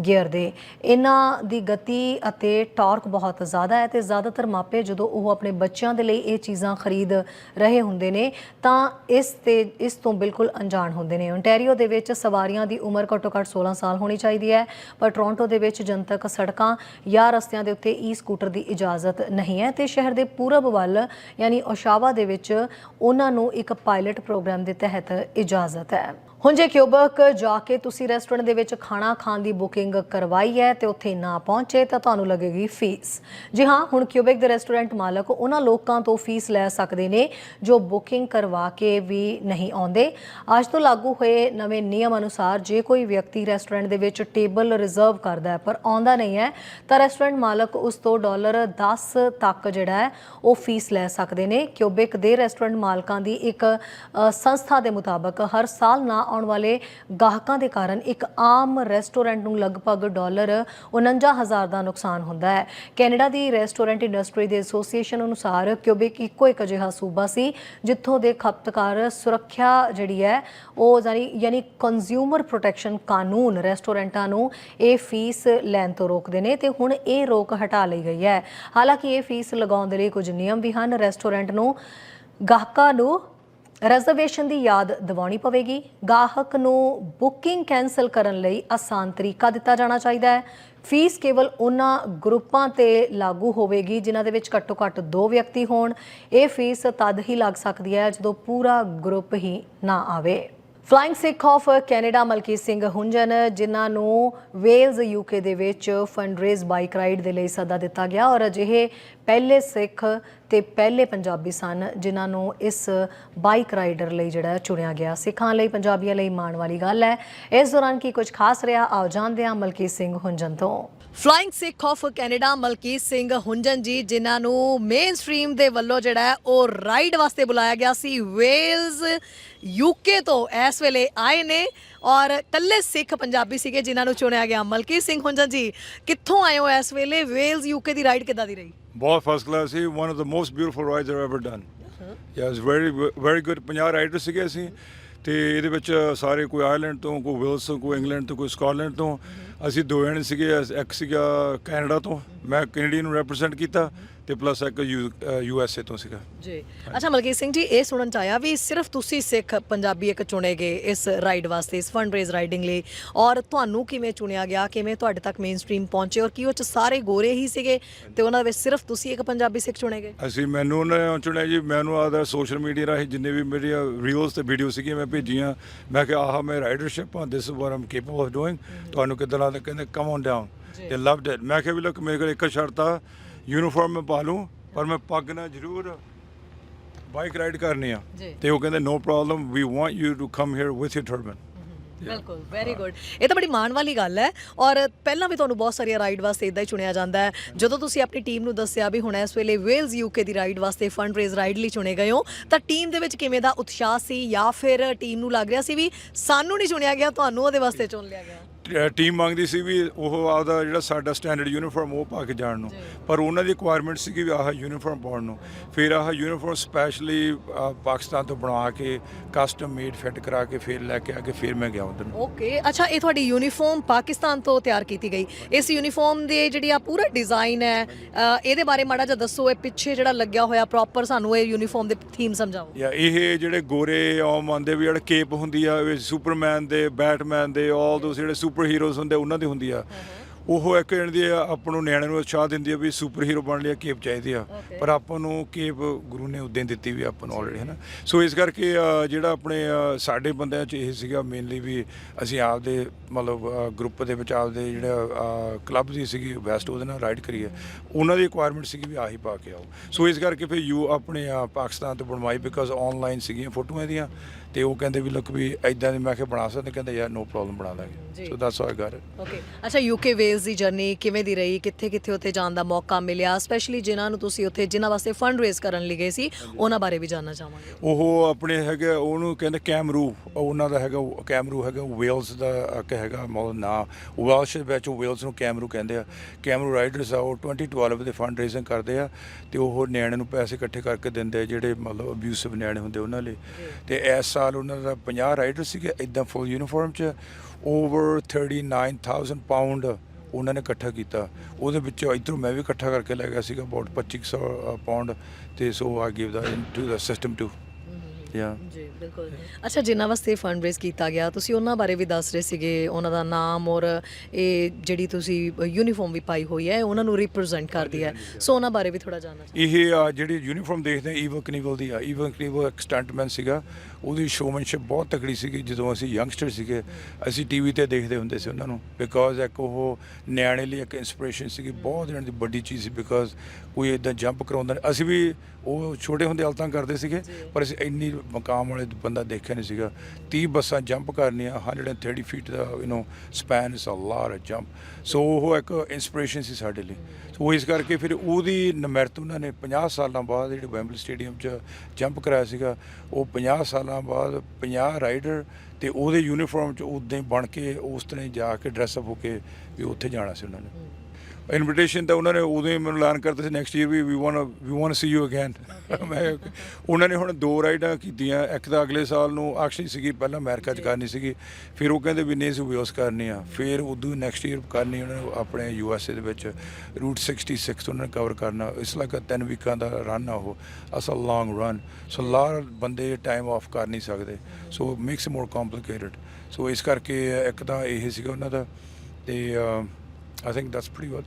ਗੇਅਰ ਦੇ। ਇਹਨਾਂ ਦੀ ਗਤੀ ਅਤੇ ਟਾਰਕ ਬਹੁਤ ਜ਼ਿਆਦਾ ਹੈ ਤੇ ਜ਼ਿਆਦਾਤਰ ਮਾਪੇ ਜਦੋਂ ਉਹ ਆਪਣੇ ਬੱਚਿਆਂ ਦੇ ਲਈ ਇਹ ਚੀਜ਼ਾਂ ਖਰੀਦ ਰਹੇ ਹੁੰਦੇ ਨੇ ਤਾਂ ਇਸ ਤੇ, ਇਸ ਤੋਂ ਬਿਲਕੁਲ ਅਣਜਾਣ ਹੁੰਦੇ ਨੇ। ontario ਦੇ ਵਿੱਚ ਸਵਾਰੀਆਂ ਦੀ ਉਮਰ ਘੱਟੋ ਘੱਟ 16 ਸਾਲ ਹੋਣੀ ਚਾਹੀਦੀ ਹੈ, ਪਰ ਟੋਰਾਂਟੋ ਦੇ ਵਿੱਚ ਜਨਤਕ ਸੜਕਾਂ ਜਾਂ ਰਸਤਿਆਂ ਦੇ ਉੱਤੇ ਈ ਸਕੂਟਰ ਦੀ ਇਜਾਜ਼ਤ ਨਹੀਂ ਹੈ ਤੇ ਸ਼ਹਿਰ ਦੇ ਪੂਰਬ ਵੱਲ, ਯਾਨੀ ਓਸ਼ਾਵਾ ਦੇ ਵਿੱਚ, ਉਹਨਾਂ ਨੂੰ ਇੱਕ ਪਾਇਲਟ ਪ੍ਰੋਗਰਾਮ ਦੇ ਤਹਿਤ ਇਜਾਜ਼ਤ ਹੈ। ਹੁਣ ਜੇ ਕਿਊਬਕ ਜਾ ਕੇ ਤੁਸੀਂ ਰੈਸਟੋਰੈਂਟ ਦੇ ਵਿੱਚ ਖਾਣਾ ਖਾਣ ਦੀ ਬੁਕਿੰਗ ਕਰਵਾਈ ਹੈ ਤੇ ਉੱਥੇ ਨਾ ਪਹੁੰਚੇ ਤਾਂ ਤੁਹਾਨੂੰ ਲੱਗੇਗੀ ਫੀਸ। ਜੀ ਹਾਂ, ਹੁਣ ਕਿਊਬਿਕ ਦੇ ਰੈਸਟੋਰੈਂਟ ਮਾਲਕ ਉਹਨਾਂ ਲੋਕਾਂ ਤੋਂ ਫੀਸ ਲੈ ਸਕਦੇ ਨੇ ਜੋ ਬੁਕਿੰਗ ਕਰਵਾ ਕੇ ਵੀ ਨਹੀਂ ਆਉਂਦੇ। ਅੱਜ ਤੋਂ ਲਾਗੂ ਹੋਏ ਨਵੇਂ ਨਿਯਮ ਅਨੁਸਾਰ ਜੇ ਕੋਈ ਵਿਅਕਤੀ ਰੈਸਟੋਰੈਂਟ ਦੇ ਵਿੱਚ ਟੇਬਲ ਰਿਜ਼ਰਵ ਕਰਦਾ ਹੈ ਪਰ ਆਉਂਦਾ ਨਹੀਂ ਹੈ, ਤਾਂ ਰੈਸਟੋਰੈਂਟ ਮਾਲਕ ਉਸ ਤੋਂ ਡਾਲਰ 10 ਤੱਕ ਜਿਹੜਾ ਹੈ, ਉਹ ਫੀਸ ਲੈ ਸਕਦੇ ਨੇ। ਕਿਊਬਿਕ ਦੇ ਰੈਸਟੋਰੈਂਟ ਮਾਲਕਾਂ ਦੀ ਇੱਕ ਸੰਸਥਾ ਦੇ ਮੁਤਾਬਕ ਹਰ ਸਾਲ ਨਾ ਆਉਣ ਵਾਲੇ ਗਾਹਕਾਂ ਦੇ ਕਾਰਨ ਇੱਕ ਆਮ ਰੈਸਟੋਰੈਂਟ ਨੂੰ ਲਗਭਗ ਡਾਲਰ 49000 ਦਾ ਨੁਕਸਾਨ ਹੁੰਦਾ ਹੈ। ਕੈਨੇਡਾ ਦੀ ਰੈਸਟੋਰੈਂਟ ਇੰਡਸਟਰੀ ਦੇ ਐਸੋਸੀਏਸ਼ਨ ਅਨੁਸਾਰ ਕਿਊਬਿਕ ਇੱਕੋ ਇੱਕ ਅਜਿਹਾ ਸੂਬਾ ਸੀ, ਜਿੱਥੋਂ ਦੇ ਖਪਤਕਾਰ ਸੁਰੱਖਿਆ ਜਿਹੜੀ ਹੈ, ਉਹ ਯਾਨੀ ਯਾਨੀ ਕੰਜ਼ਿਊਮਰ ਪ੍ਰੋਟੈਕਸ਼ਨ ਕਾਨੂੰਨ ਰੈਸਟੋਰੈਂਟਾਂ ਨੂੰ ਇਹ ਫੀਸ ਲੈਣ ਤੋਂ ਰੋਕਦੇ ਨੇ ਤੇ ਹੁਣ ਇਹ ਰੋਕ ਹਟਾ ਲਈ ਗਈ ਹੈ। ਹਾਲਾਂਕਿ ਇਹ ਫੀਸ ਲਗਾਉਣ ਦੇ ਲਈ ਕੁਝ ਨਿਯਮ ਵੀ ਹਨ। ਰੈਸਟੋਰੈਂਟ ਨੂੰ ਗਾਹਕਾਂ ਨੂੰ ਰਿਜ਼ਰਵੇਸ਼ਨ ਦੀ ਯਾਦ ਦਿਵਾਉਣੀ ਪਵੇਗੀ। ਗਾਹਕ ਨੂੰ ਬੁਕਿੰਗ ਕੈਨਸਲ ਕਰਨ ਲਈ ਆਸਾਨ ਤਰੀਕਾ ਦਿੱਤਾ ਜਾਣਾ ਚਾਹੀਦਾ ਹੈ। ਫੀਸ ਕੇਵਲ ਉਹਨਾਂ ਗਰੁੱਪਾਂ ਤੇ ਲਾਗੂ ਹੋਵੇਗੀ ਜਿਨ੍ਹਾਂ ਦੇ ਵਿੱਚ ਘੱਟੋ ਘੱਟ ਦੋ ਵਿਅਕਤੀ ਹੋਣ। ਇਹ ਫੀਸ ਤਦ ਹੀ ਲੱਗ ਸਕਦੀ ਹੈ ਜਦੋਂ ਪੂਰਾ ਗਰੁੱਪ ਹੀ ਨਾ ਆਵੇ। Flying Sikh of Canada Malkit Singh Hunjan, ਜਿਨ੍ਹਾਂ ਨੂੰ ਵੇਲਜ਼ ਯੂਕੇ ਦੇ ਵਿੱਚ ਫੰਡਰੇਜ਼ ਬਾਈਕ ਰਾਈਡ ਦੇ ਲਈ ਸੱਦਾ ਦਿੱਤਾ ਗਿਆ ਔਰ ਅਜਿਹੇ ਪਹਿਲੇ ਸਿੱਖ ਤੇ ਪਹਿਲੇ ਪੰਜਾਬੀ ਸਨ, ਜਿਨ੍ਹਾਂ ਨੂੰ ਇਸ ਬਾਈਕ ਰਾਈਡਰ ਲਈ ਜਿਹੜਾ ਚੁਣਿਆ ਗਿਆ। ਸਿੱਖਾਂ ਲਈ, ਪੰਜਾਬੀਆਂ ਲਈ ਮਾਣ ਵਾਲੀ ਗੱਲ ਹੈ। ਇਸ ਦੌਰਾਨ ਕੀ ਕੁਝ ਖਾਸ ਰਿਹਾ? ਆਓ ਜਾਣਦੇ ਹਾਂ ਮਲਕੀਤ ਸਿੰਘ ਹੁੰਜਨ ਤੋਂ। Flying Sikh of Canada Malkit Singh Hunjan ji, ਜਿਨ੍ਹਾਂ ਨੂੰ ਮੇਨ ਸਟ੍ਰੀਮ ਦੇ ਵੱਲੋਂ ਜਿਹੜਾ ਉਹ ਰਾਈਡ ਵਾਸਤੇ ਬੁਲਾਇਆ ਗਿਆ ਸੀ। ਵੇਲਜ਼ ਯੂਕੇ ਤੋਂ ਇਸ ਵੇਲੇ ਆਏ ਨੇ। ਔਰ ਕੱਲੇ ਸਿੱਖ ਪੰਜਾਬੀ ਸੀਗੇ ਜਿਨ੍ਹਾਂ ਨੂੰ ਚੁਣਿਆ ਗਿਆ ਮਲਕੀਤ ਸਿੰਘ ਹੁੰਜਨ ਜੀ। ਕਿੱਥੋਂ ਆਏ ਹੋ ਇਸ ਵੇਲੇ? ਵੇਲਜ਼ ਯੂਕੇ ਦੀ ਰਾਈਡ ਕਿੱਦਾਂ ਦੀ ਰਹੀ? ਬਹੁਤ first class C one of the most beautiful rides I've ever done yes very very good 50 rider ਸੀਗੇ ਅਸੀਂ। ਤੇ ਇਹਦੇ ਵਿੱਚ ਸਾਰੇ ਕੋਈ ਆਇਰਲੈਂਡ ਤੋਂ, ਕੋਈ ਵੇਲਸ ਤੋਂ, ਕੋਈ ਇੰਗਲੈਂਡ ਤੋਂ, ਕੋਈ ਸਕਾਟਲੈਂਡ ਤੋਂ। ਅਸੀਂ ਦੋ ਜਣੇ ਸੀਗੇ ਇੱਕ ਸੀਗਾ ਕੈਨੇਡਾ ਤੋਂ। ਮੈਂ ਕੈਨੇਡੀਅਨ ਨੂੰ ਰੈਪਰੈਜ਼ੈਂਟ ਕੀਤਾ। ਤੇ ਪਲੱਸ ਇੱਕ ਯੂ ਐਸ ਏ ਤੋਂ ਸੀਗਾ। ਜੀ। ਅੱਛਾ ਮਲਕੀਤ ਸਿੰਘ ਜੀ ਇਹ ਸੁਣਨ ਚ ਆਇਆ ਵੀ ਸਿਰਫ ਤੁਸੀਂ ਸਿੱਖ ਪੰਜਾਬੀ ਇੱਕ ਚੁਣੇ ਗਏ ਇਸ ਰਾਈਡ ਵਾਸਤੇ ਇਸ ਫੰਡ ਰਾਈਡਿੰਗ ਲਈ। ਔਰ ਤੁਹਾਨੂੰ ਕਿਵੇਂ ਚੁਣਿਆ ਗਿਆ ਕਿਵੇਂ ਤੁਹਾਡੇ ਤੱਕ ਮੇਨ ਸਟ੍ਰੀਮ ਪਹੁੰਚੇ ਔਰ ਕੀ ਉਹ ਚ ਸਾਰੇ ਗੋਰੇ ਹੀ ਸੀਗੇ ਤੇ ਉਹਨਾਂ ਵਿੱਚ ਸਿਰਫ ਤੁਸੀਂ ਇੱਕ ਪੰਜਾਬੀ ਸਿੱਖ ਚੁਣੇ ਗਏ? ਅਸੀਂ ਮੈਨੂੰ ਉਹਨਾਂ ਚੁਣਿਆ ਜੀ ਮੈਨੂੰ ਆਦਾ ਸੋਸ਼ਲ ਮੀਡੀਆ ਰਾਹੀਂ ਜਿੰਨੇ ਵੀ ਮੇਰੀਆਂ ਰੀਲਸ ਤੇ ਵੀਡੀਓ ਸੀਗੀਆਂ ਮੈਂ ਭੇਜੀਆਂ। ਮੈਂ ਕਿਹਾ ਆਹ ਮੈਂ ਰਾਈਡਰਸ਼ਿਪ ਆ this is what I'm capable of doing ਤੁਹਾਨੂੰ ਕਿੱਦਾਂ ਲੱਗਦਾ? ਕਹਿੰਦੇ come on down they loved it ਮੈਂ ਕਿਹਾ ਵੀ ਲੋਕ ਮੇਰੇ ਕੋਲ ਇੱਕ ਸ਼ਰਤ ਆ ਯੂਨੀਫਾਰਮ ਮੈਂ ਪਾ ਲੂੰ ਪਰ ਮੈਂ ਪੱਗ ਨਾਲ ਜ਼ਰੂਰ ਬਾਈਕ ਰਾਈਡ ਕਰਨੀ ਆ। ਜੀ। ਤੇ ਉਹ ਕਹਿੰਦੇ no problem we want you to come here with your turban ਬਿਲਕੁਲ ਵੈਰੀ ਗੁੱਡ ਇਹ ਤਾਂ ਬੜੀ ਮਾਣ ਵਾਲੀ ਗੱਲ ਹੈ। ਔਰ ਪਹਿਲਾਂ ਵੀ ਤੁਹਾਨੂੰ ਬਹੁਤ ਸਾਰੀਆਂ ਰਾਈਡ ਵਾਸਤੇ ਇਦਾਂ ਹੀ ਚੁਣਿਆ ਜਾਂਦਾ ਹੈ। ਜਦੋਂ ਤੁਸੀਂ ਆਪਣੀ ਟੀਮ ਨੂੰ ਦੱਸਿਆ ਵੀ ਹੁਣ ਇਸ ਵੇਲੇ ਵੇਲਜ਼ ਯੂਕੇ ਦੀ ਰਾਈਡ ਵਾਸਤੇ ਫੰਡ ਰੇਜ਼ ਰਾਈਡ ਲਈ ਚੁਣੇ ਗਏ ਹੋ ਤਾਂ ਟੀਮ ਦੇ ਵਿੱਚ ਕਿਵੇਂ ਦਾ ਉਤਸ਼ਾਹ ਸੀ ਜਾਂ ਫਿਰ ਟੀਮ ਨੂੰ ਲੱਗ ਰਿਹਾ ਸੀ ਵੀ ਸਾਨੂੰ ਨਹੀਂ ਚੁਣਿਆ ਗਿਆ ਤੁਹਾਨੂੰ ਉਹਦੇ ਵਾਸਤੇ ਚੁਣ ਲਿਆ ਗਿਆ? ਟੀਮ ਮੰਗਦੀ ਸੀ ਵੀ ਉਹ ਆਪਦਾ ਜਿਹੜਾ ਸਾਡਾ ਸਟੈਂਡਰਡ ਯੂਨੀਫਾਰਮ ਉਹ ਪਾ ਕੇ ਜਾਣ ਨੂੰ। ਪਰ ਉਹਨਾਂ ਦੀ ਰਿਕੁਆਇਰਮੈਂਟ ਸੀ ਕਿ ਆਹ ਯੂਨੀਫਾਰਮ ਪਾਉਣ ਨੂੰ। ਫਿਰ ਆਹ ਯੂਨੀਫਾਰਮ ਸਪੈਸ਼ਲੀ ਪਾਕਿਸਤਾਨ ਤੋਂ ਬਣਾ ਕੇ ਕਸਟਮ ਮੇਡ ਫਿੱਟ ਕਰਾ ਕੇ ਫਿਰ ਲੈ ਕੇ ਆ ਕੇ ਫਿਰ ਮੈਂ ਗਿਆ ਉਧਰ ਓਕੇ ਅੱਛਾ ਇਹ ਤੁਹਾਡੀ ਯੂਨੀਫਾਰਮ ਪਾਕਿਸਤਾਨ ਤੋਂ ਤਿਆਰ ਕੀਤੀ ਗਈ। ਇਸ ਯੂਨੀਫਾਰਮ ਦੇ ਜਿਹੜੀ ਆ ਪੂਰਾ ਡਿਜ਼ਾਈਨ ਹੈ ਇਹਦੇ ਬਾਰੇ ਮਾੜਾ ਜਿਹਾ ਦੱਸੋ ਇਹ ਪਿੱਛੇ ਜਿਹੜਾ ਲੱਗਿਆ ਹੋਇਆ ਪ੍ਰੋਪਰ ਸਾਨੂੰ ਇਹ ਯੂਨੀਫਾਰਮ ਦੇ ਥੀਮ ਸਮਝਾਓ। ਜਾਂ ਇਹ ਜਿਹੜੇ ਗੋਰੇ ਆਮ ਆਉਂਦੇ ਵੀ ਜਿਹੜੇ ਕੇਪ ਹੁੰਦੀ ਆ ਸੁਪਰਮੈਨ ਦੇ ਬੈਟਮੈਨ ਦੇ ਆਲ ਦੋਸ ਜਿਹੜੇ ਸੁਪਰ ਹੀਰੋਜ਼ ਹੁੰਦੇ ਉਹਨਾਂ ਦੀ ਹੁੰਦੀ ਆ। ਉਹ ਇੱਕ ਜਣ ਦੀ ਆਪਾਂ ਨੂੰ ਨਿਆਣਿਆਂ ਨੂੰ ਉਤਸ਼ਾਹ ਦਿੰਦੀ ਆ ਵੀ ਸੁਪਰ ਹੀਰੋ ਬਣ ਲਿਆ ਕੇਪ ਚਾਹੀਦੀ ਆ. ਪਰ ਆਪਾਂ ਨੂੰ ਕੇਪ ਗੁਰੂ ਨੇ ਉਦੋਂ ਦਿੱਤੀ ਵੀ ਆਪਾਂ ਨੂੰ ਆਲਰੇਡੀ ਹੈ ਨਾ ਸੋ ਇਸ ਕਰਕੇ ਜਿਹੜਾ ਆਪਣੇ ਸਾਡੇ ਬੰਦਿਆਂ 'ਚ ਇਹ ਸੀਗਾ ਮੇਨਲੀ ਵੀ ਅਸੀਂ ਆਪਦੇ ਮਤਲਬ ਗਰੁੱਪ ਦੇ ਵਿੱਚ ਆਪਦੇ ਜਿਹੜਾ ਕਲੱਬ ਦੀ ਸੀਗੀ ਵੈਸਟ ਉਹਦੇ ਨਾਲ ਰਾਈਡ ਕਰੀਏ ਉਹਨਾਂ ਦੀ ਰਿਕੁਆਇਰਮੈਂਟ ਸੀਗੀ ਵੀ ਆਹੀ ਪਾ ਕੇ ਆਓ। ਸੋ ਇਸ ਕਰਕੇ ਫਿਰ ਯੂ ਆਪਣੇ ਪਾਕਿਸਤਾਨ ਤੋਂ ਬਣਵਾਈ ਬਿਕਾਜ਼ ਆਨਲਾਈਨ ਸੀਗੀਆਂ ਫੋਟੋਆਂ ਦੀਆਂ ਤੇ ਉਹ ਕਹਿੰਦੇ ਵੀ ਲੁੱਕ ਵੀ ਐਦਾਂ ਦੀ ਮੈਂ ਕਿਹਾ ਬਣਾ ਸਕਦੇ ਕਹਿੰਦੇ ਯਾਰ ਨੋ ਪ੍ਰੋਬਲਮ ਬਣਾ। ਦਾਂਗੇ। So that's I got okay ਅੱਛਾ ਯੂਕੇ ਵੇਲਜ਼ ਦੀ ਜਰਨੀ ਕਿਵੇਂ ਦੀ ਰਹੀ? ਕਿੱਥੇ ਕਿੱਥੇ ਉੱਥੇ ਜਾਣ ਦਾ ਮੌਕਾ ਮਿਲਿਆ? ਸਪੈਸ਼ਲੀ ਜਿਨ੍ਹਾਂ ਨੂੰ ਤੁਸੀਂ ਉੱਥੇ ਜਿਨ੍ਹਾਂ ਵਾਸਤੇ ਫੰਡ ਰੇਜ਼ ਕਰਨ ਲਈ ਗਏ ਸੀ ਉਹਨਾਂ ਬਾਰੇ ਵੀ ਜਾਨਣਾ ਚਾਹਾਂਗੇ। ਉਹ ਆਪਣੇ ਹੈਗੇ ਉਹਨੂੰ ਕਹਿੰਦੇ ਕੈਮਰੂ ਉਹਨਾਂ ਦਾ ਹੈਗਾ ਕੈਮਰੂ ਹੈਗਾ ਵੇਲਸ ਦਾ ਹੈਗਾ ਮਤਲਬ ਨਾਂ। ਵੇਲਸ਼ ਵਿੱਚ ਵੇਲਸ ਨੂੰ ਕੈਮਰੂ ਕਹਿੰਦੇ ਆ। ਕੈਮਰੂ ਰਾਈਡਰਸ ਆ ਉਹ 2012 ਦੇ ਫੰਡ ਰੇਜ਼ਿੰਗ ਕਰਦੇ ਆ ਤੇ ਉਹ ਨਿਆਣਿਆਂ ਨੂੰ ਪੈਸੇ ਇਕੱਠੇ ਕਰਕੇ ਦਿੰਦੇ ਆ ਜਿਹੜੇ ਮਤਲਬ ਅਬਿਊਸਿਵ ਨਿਆਣੇ ਹੁੰਦੇ ਉਹਨਾਂ ਲਈ। ਤੇ ਇਸ ਸਾਲ ਉਹਨਾਂ ਦਾ 50 ਰਾਈਡਰ ਸੀਗੇ ਇਦਾਂ ਫੁੱਲ ਯੂਨੀਫਾਰਮ 'ਚ ਓਵਰ 39000 ਪਾਉਂਡ ਉਹਨਾਂ ਨੇ ਇਕੱਠਾ ਕੀਤਾ। ਉਹਦੇ ਵਿੱਚੋਂ ਇਧਰੋਂ ਮੈਂ ਵੀ ਇਕੱਠਾ ਕਰਕੇ ਲੈ ਗਿਆ ਸੀਗਾ ਅਬਾਊਟ 2500 ਪਾਉਂਡ ਤੇ so I give the into the system to ya ਜੀ ਬਿਲਕੁਲ। ਅੱਛਾ ਜਿਨ੍ਹਾਂ ਵਾਸਤੇ ਫੰਡ ਰੇਜ਼ ਕੀਤਾ ਗਿਆ ਤੁਸੀਂ ਉਹਨਾਂ ਬਾਰੇ ਵੀ ਦੱਸ ਰਹੇ ਸੀਗੇ ਉਹਨਾਂ ਦਾ ਨਾਮ ਔਰ ਇਹ ਜਿਹੜੀ ਤੁਸੀਂ ਯੂਨੀਫਾਰਮ ਵੀ ਪਾਈ ਹੋਈ ਹੈ ਉਹਨਾਂ ਨੂੰ ਰਿਪਰੈਜ਼ੈਂਟ ਕਰਦੀ ਹੈ। ਸੋ ਉਹਨਾਂ ਬਾਰੇ ਵੀ ਥੋੜਾ ਜਾਣਨਾ ਇਹ ਆ ਜਿਹੜੀ ਯੂਨੀਫਾਰਮ ਦੇਖਦੇ ਆ ਈਵਨ ਕਨੀਵਲ ਦੀ ਆ। ਈਵਨ ਕਨੀਵਲ ਇੱਕ ਸਟੰਟਮੈਨ ਸੀਗਾ। ਉਹਦੀ ਸ਼ੋਮੈਨਸ਼ਿਪ ਬਹੁਤ ਤਕੜੀ ਸੀਗੀ ਜਦੋਂ ਅਸੀਂ ਯੰਗਸਟਰ ਸੀਗੇ। ਅਸੀਂ ਟੀਵੀ ਤੇ ਦੇਖਦੇ ਹੁੰਦੇ ਸੀ ਉਹਨਾਂ ਨੂੰ। ਬਿਕਾਜ਼ ਇੱਕ ਉਹ ਨਿਆਣੇ ਲਈ ਇੱਕ ਇਨਸਪੀਰੇਸ਼ਨ ਸੀਗੀ। ਬਹੁਤ ਇਹਨਾਂ ਦੀ ਵੱਡੀ ਚੀਜ਼ ਸੀ। ਬਿਕਾਜ਼ ਕੋਈ ਇਦਾਂ ਜੰਪ ਕਰਾਉਂਦਾ ਨਹੀਂ। ਅਸੀਂ ਵੀ ਉਹ ਛੋਟੇ ਹੁੰਦੇ ਹਾਲਤਾਂ ਕਰਦੇ ਸੀਗੇ ਪਰ ਅਸੀਂ ਇੰਨੀ ਮਕਾਮ ਵਾਲੇ ਬੰਦਾ ਦੇਖਿਆ ਨਹੀਂ ਸੀਗਾ। 30 ਬੱਸਾਂ ਜੰਪ ਕਰਨੀਆਂ 130 feet the you know span is a lot jump so ਉਹ ਇੱਕ ਇਨਸਪੀਰੇਸ਼ਨ ਸੀ ਸਾਡੇ ਲਈ। ਸੋ ਇਸ ਕਰਕੇ ਫਿਰ ਉਹਦੀ ਨਮਰਤ ਉਹਨਾਂ ਨੇ 50 ਸਾਲਾਂ ਬਾਅਦ ਜਿਹੜੇ ਵੈਂਬਲੀ ਸਟੇਡੀਅਮ 'ਚ ਜੰਪ ਕਰਾਇਆ ਸੀਗਾ ਉਹ 50 ਸਾਲਾਂ ਬਾਅਦ 50 ਰਾਈਡਰ ਤੇ ਉਹਦੇ ਯੂਨੀਫਾਰਮ 'ਚ ਉਦਾਂ ਹੀ ਬਣ ਕੇ ਉਸ ਤਰ੍ਹਾਂ ਹੀ ਜਾ ਕੇ ਡਰੈਸ ਅਪ ਹੋ ਕੇ ਵੀ ਉੱਥੇ ਜਾਣਾ ਸੀ ਉਹਨਾਂ ਨੇ। ਇਨਵੀਟੇਸ਼ਨ ਤਾਂ ਉਹਨਾਂ ਨੇ ਉਦੋਂ ਹੀ ਮੈਨੂੰ ਐਲਾਨ ਕਰਤਾ ਸੀ next year we we want we want see you again ਮੈਂ ਉਹਨਾਂ ਨੇ ਹੁਣ ਦੋ ਰਾਈਡਾਂ ਕੀਤੀਆਂ ਇੱਕ ਤਾਂ ਅਗਲੇ ਸਾਲ ਨੂੰ ਐਕਚੁਅਲੀ ਸੀਗੀ ਪਹਿਲਾਂ ਅਮਰੀਕਾ 'ਚ ਕਰਨੀ ਸੀਗੀ ਫਿਰ ਉਹ ਕਹਿੰਦੇ ਵੀ ਨਹੀਂ ਸੀ ਵੀ ਉਸ ਕਰਨੀ ਆ। ਫਿਰ ਉਦੋਂ ਨੈਕਸਟ ਈਅਰ ਕਰਨੀ ਉਹਨਾਂ ਨੇ ਆਪਣੇ ਯੂ ਐਸ ਏ ਦੇ ਵਿੱਚ ਰੂਟ 66 ਉਹਨਾਂ ਨੇ ਕਵਰ ਕਰਨਾ। ਇਸ ਲੱਗਾ ਤਿੰਨ ਵੀਕਾਂ ਦਾ ਰਨ ਆ ਉਹ। ਅਸ ਅ ਲੌਂਗ ਰਨ ਸੋ ਲਾਰ ਬੰਦੇ ਟਾਈਮ ਆਫ ਕਰ ਨਹੀਂ ਸਕਦੇ। ਸੋ ਮੇਕਸ ਮੋਰ ਕੰਪਲਿਕੇਟਡ ਸੋ ਇਸ ਕਰਕੇ ਇੱਕ ਤਾਂ ਇਹ ਸੀਗਾ ਉਹਨਾਂ ਦਾ। ਤੇ I think that's pretty well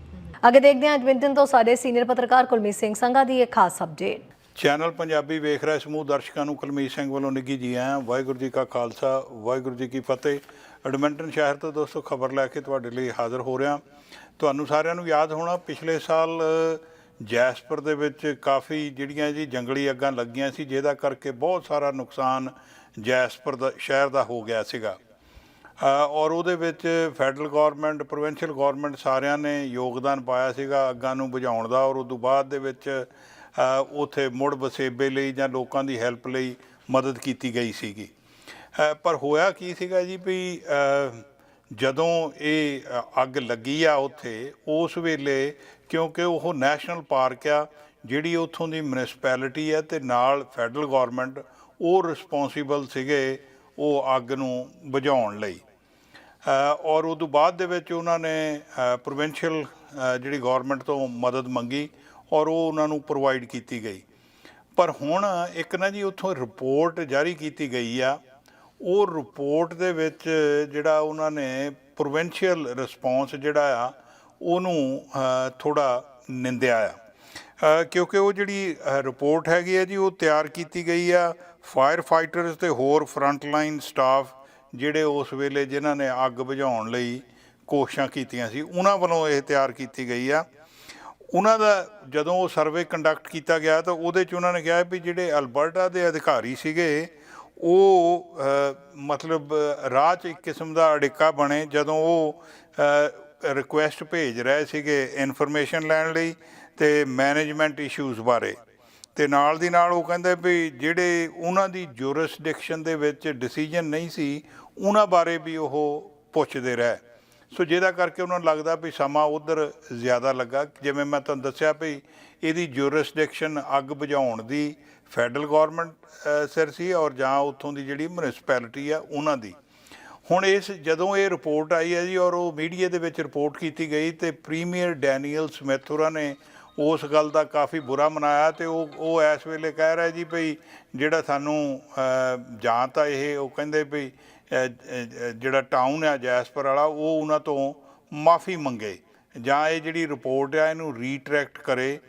ਅੱਗੇ ਦੇਖਦੇ ਹਾਂ ਐਡਮਿੰਟਨ ਤੋਂ ਸਾਡੇ ਸੀਨੀਅਰ ਪੱਤਰਕਾਰ ਕੁਲਮੀਤ ਸਿੰਘ ਸੰਘਾ ਦੀ ਇੱਕ ਖਾਸ ਅਪਡੇਟ ਚੈਨਲ ਪੰਜਾਬੀ ਵੇਖ ਰਹੇ ਸਮੂਹ ਦਰਸ਼ਕਾਂ ਨੂੰ ਕੁਲਮੀਤ ਸਿੰਘ ਵੱਲੋਂ ਨਿੱਘੀ ਜੀ ਆਇਆਂ। ਵਾਹਿਗੁਰੂ ਜੀ ਕਾ ਖਾਲਸਾ ਵਾਹਿਗੁਰੂ ਜੀ ਕੀ ਫਤਿਹ। ਐਡਮਿੰਟਨ ਸ਼ਹਿਰ ਤੋਂ ਦੋਸਤੋ ਖਬਰ ਲੈ ਕੇ ਤੁਹਾਡੇ ਲਈ ਹਾਜ਼ਰ ਹੋ ਰਿਹਾ। ਤੁਹਾਨੂੰ ਸਾਰਿਆਂ ਨੂੰ ਯਾਦ ਹੋਣਾ ਪਿਛਲੇ ਸਾਲ ਜੈਸਪਰ ਦੇ ਵਿੱਚ ਕਾਫੀ ਜਿਹੜੀਆਂ ਜੀ ਜੰਗਲੀ ਅੱਗਾਂ ਲੱਗੀਆਂ ਸੀ ਜਿਹਦਾ ਕਰਕੇ ਬਹੁਤ ਸਾਰਾ ਨੁਕਸਾਨ ਜੈਸਪਰ ਦਾ ਸ਼ਹਿਰ ਦਾ ਹੋ ਗਿਆ ਸੀਗਾ। ਔਰ ਉਹਦੇ ਵਿੱਚ ਫੈਡਰਲ ਗਵਰਨਮੈਂਟ ਪ੍ਰੋਵਿੰਸ਼ੀਅਲ ਗਵਰਨਮੈਂਟ ਸਾਰਿਆਂ ਨੇ ਯੋਗਦਾਨ ਪਾਇਆ ਸੀਗਾ ਅੱਗਾਂ ਨੂੰ ਬੁਝਾਉਣ ਦਾ ਔਰ ਉਸ ਤੋਂ ਬਾਅਦ ਦੇ ਵਿੱਚ ਅ, ਉਥੇ ਮੁੜ ਵਸੇਬੇ ਲਈ ਜਾਂ ਲੋਕਾਂ ਦੀ ਹੈਲਪ ਲਈ ਮਦਦ ਕੀਤੀ ਗਈ ਸੀਗੀ। ਪਰ ਹੋਇਆ ਕੀ ਸੀਗਾ ਜੀ ਵੀ ਜਦੋਂ ਇਹ ਅੱਗ ਲੱਗੀ ਆ ਉੱਥੇ ਉਸ ਵੇਲੇ ਕਿਉਂਕਿ ਉਹ ਨੈਸ਼ਨਲ ਪਾਰਕ ਆ ਜਿਹੜੀ ਉੱਥੋਂ ਦੀ ਮਿਊਨਿਸਪੈਲਿਟੀ ਹੈ ਤੇ ਨਾਲ ਫੈਡਰਲ ਗਵਰਨਮੈਂਟ ਉਹ ਰਿਸਪੌਂਸੀਬਲ ਸੀਗੇ ਉਹ ਅੱਗ ਨੂੰ ਬੁਝਾਉਣ ਲਈ। ਔਰ ਔਰ ਤੋਂ ਬਾਅਦ ਦੇ ਵਿੱਚ ਉਹਨਾਂ ਨੇ ਪ੍ਰੋਵਿੰਸ਼ੀਅਲ ਜਿਹੜੀ ਗਵਰਨਮੈਂਟ ਤੋਂ ਮਦਦ ਮੰਗੀ ਔਰ ਉਹ ਉਹਨਾਂ ਨੂੰ ਪ੍ਰੋਵਾਈਡ ਕੀਤੀ ਗਈ। ਪਰ ਹੁਣ ਇੱਕ ਨਾ ਜੀ ਉੱਥੋਂ ਰਿਪੋਰਟ ਜਾਰੀ ਕੀਤੀ ਗਈ ਆ। ਉਹ ਰਿਪੋਰਟ ਦੇ ਵਿੱਚ ਜਿਹੜਾ ਉਹਨਾਂ ਨੇ ਪ੍ਰੋਵਿੰਸ਼ੀਅਲ ਰਿਸਪੌਂਸ ਜਿਹੜਾ ਆ, ਉਹਨੂੰ ਥੋੜਾ ਨਿੰਦਿਆ ਆ। ਕਿਉਂਕਿ ਉਹ ਜਿਹੜੀ ਰਿਪੋਰਟ ਹੈਗੀ ਹੈ ਜੀ, ਉਹ ਤਿਆਰ ਕੀਤੀ ਗਈ ਆ। ਫਾਇਰ ਫਾਈਟਰਸ ਤੇ ਹੋਰ ਫਰੰਟ ਲਾਈਨ ਸਟਾਫ ਜਿਹੜੇ ਉਸ ਵੇਲੇ ਜਿਨ੍ਹਾਂ ਨੇ ਅੱਗ ਬੁਝਾਉਣ ਲਈ ਕੋਸ਼ਿਸ਼ਾਂ ਕੀਤੀਆਂ ਸੀ, ਉਹਨਾਂ ਵੱਲੋਂ ਇਹ ਤਿਆਰ ਕੀਤੀ ਗਈ ਆ। ਉਹਨਾਂ ਦਾ ਜਦੋਂ ਉਹ ਸਰਵੇ ਕੰਡਕਟ ਕੀਤਾ ਗਿਆ ਤਾਂ ਉਹਦੇ ਚ ਉਹਨਾਂ ਨੇ ਕਿਹਾ ਵੀ ਜਿਹੜੇ ਅਲਬਰਟਾ ਦੇ ਅਧਿਕਾਰੀ ਸੀਗੇ, ਉਹ ਮਤਲਬ ਰਾਹ 'ਚ ਇੱਕ ਕਿਸਮ ਦਾ ਅੜਿੱਕਾ ਬਣੇ ਜਦੋਂ ਉਹ ਰਿਕੁਐਸਟ ਭੇਜ ਰਹੇ ਸੀਗੇ ਇਨਫੋਰਮੇਸ਼ਨ ਲੈਣ ਲਈ ਤੇ ਮੈਨੇਜਮੈਂਟ ਇਸ਼ੂਜ਼ ਬਾਰੇ। ਤੇ ਨਾਲ ਦੀ ਨਾਲ ਉਹ ਕਹਿੰਦੇ ਵੀ ਜਿਹੜੇ ਉਹਨਾਂ ਦੀ ਜੁਰਿਸਡਿਕਸ਼ਨ ਦੇ ਵਿੱਚ ਡਿਸੀਜਨ ਨਹੀਂ ਸੀ, ਉਹਨਾਂ ਬਾਰੇ ਵੀ ਉਹ ਪੁੱਛਦੇ ਰਹੇ। ਸੋ ਜਿਹਦਾ ਕਰਕੇ ਉਹਨਾਂ ਨੂੰ ਲੱਗਦਾ ਵੀ ਸਮਾਂ ਉਧਰ ਜ਼ਿਆਦਾ ਲੱਗਾ। ਜਿਵੇਂ ਮੈਂ ਤੁਹਾਨੂੰ ਦੱਸਿਆ ਵੀ ਇਹਦੀ ਜੁਰਿਸਡਿਕਸ਼ਨ ਅੱਗ ਬੁਝਾਉਣ ਦੀ ਫੈਡਰਲ ਗਵਰਨਮੈਂਟ ਸਿਰ ਸੀ ਔਰ ਜਾਂ ਉੱਥੋਂ ਦੀ ਜਿਹੜੀ ਮਿਊਨਿਸਪੈਲਿਟੀ ਆ, ਉਹਨਾਂ ਦੀ। ਹੁਣ ਇਸ ਜਦੋਂ ਇਹ ਰਿਪੋਰਟ ਆਈ ਹੈ ਜੀ ਔਰ ਉਹ ਮੀਡੀਆ ਦੇ ਵਿੱਚ ਰਿਪੋਰਟ ਕੀਤੀ ਗਈ ਤੇ ਪ੍ਰੀਮੀਅਰ ਡੈਨੀਅਲ ਸਮਿਥ ਨੇ ਉਸ ਗੱਲ ਦਾ ਕਾਫੀ ਬੁਰਾ ਮਨਾਇਆ ਤੇ ਉਹ ਉਹ ਇਸ ਵੇਲੇ ਕਹਿ ਰਿਹਾ ਜੀ ਭਈ ਜਿਹੜਾ ਸਾਨੂੰ ਜਾਂ ਤਾਂ ਇਹ ਉਹ ਕਹਿੰਦੇ ਭਈ ਜਿਹੜਾ ਟਾਊਨ ਆ ਜੈਸਪਰ ਵਾਲਾ, ਉਹ ਉਹਨਾਂ ਤੋਂ ਮਾਫੀ ਮੰਗੇ ਜਾਂ ਇਹ ਜਿਹੜੀ ਰਿਪੋਰਟ ਆ ਇਹਨੂੰ ਰੀਟਰੈਕਟ ਕਰੇ।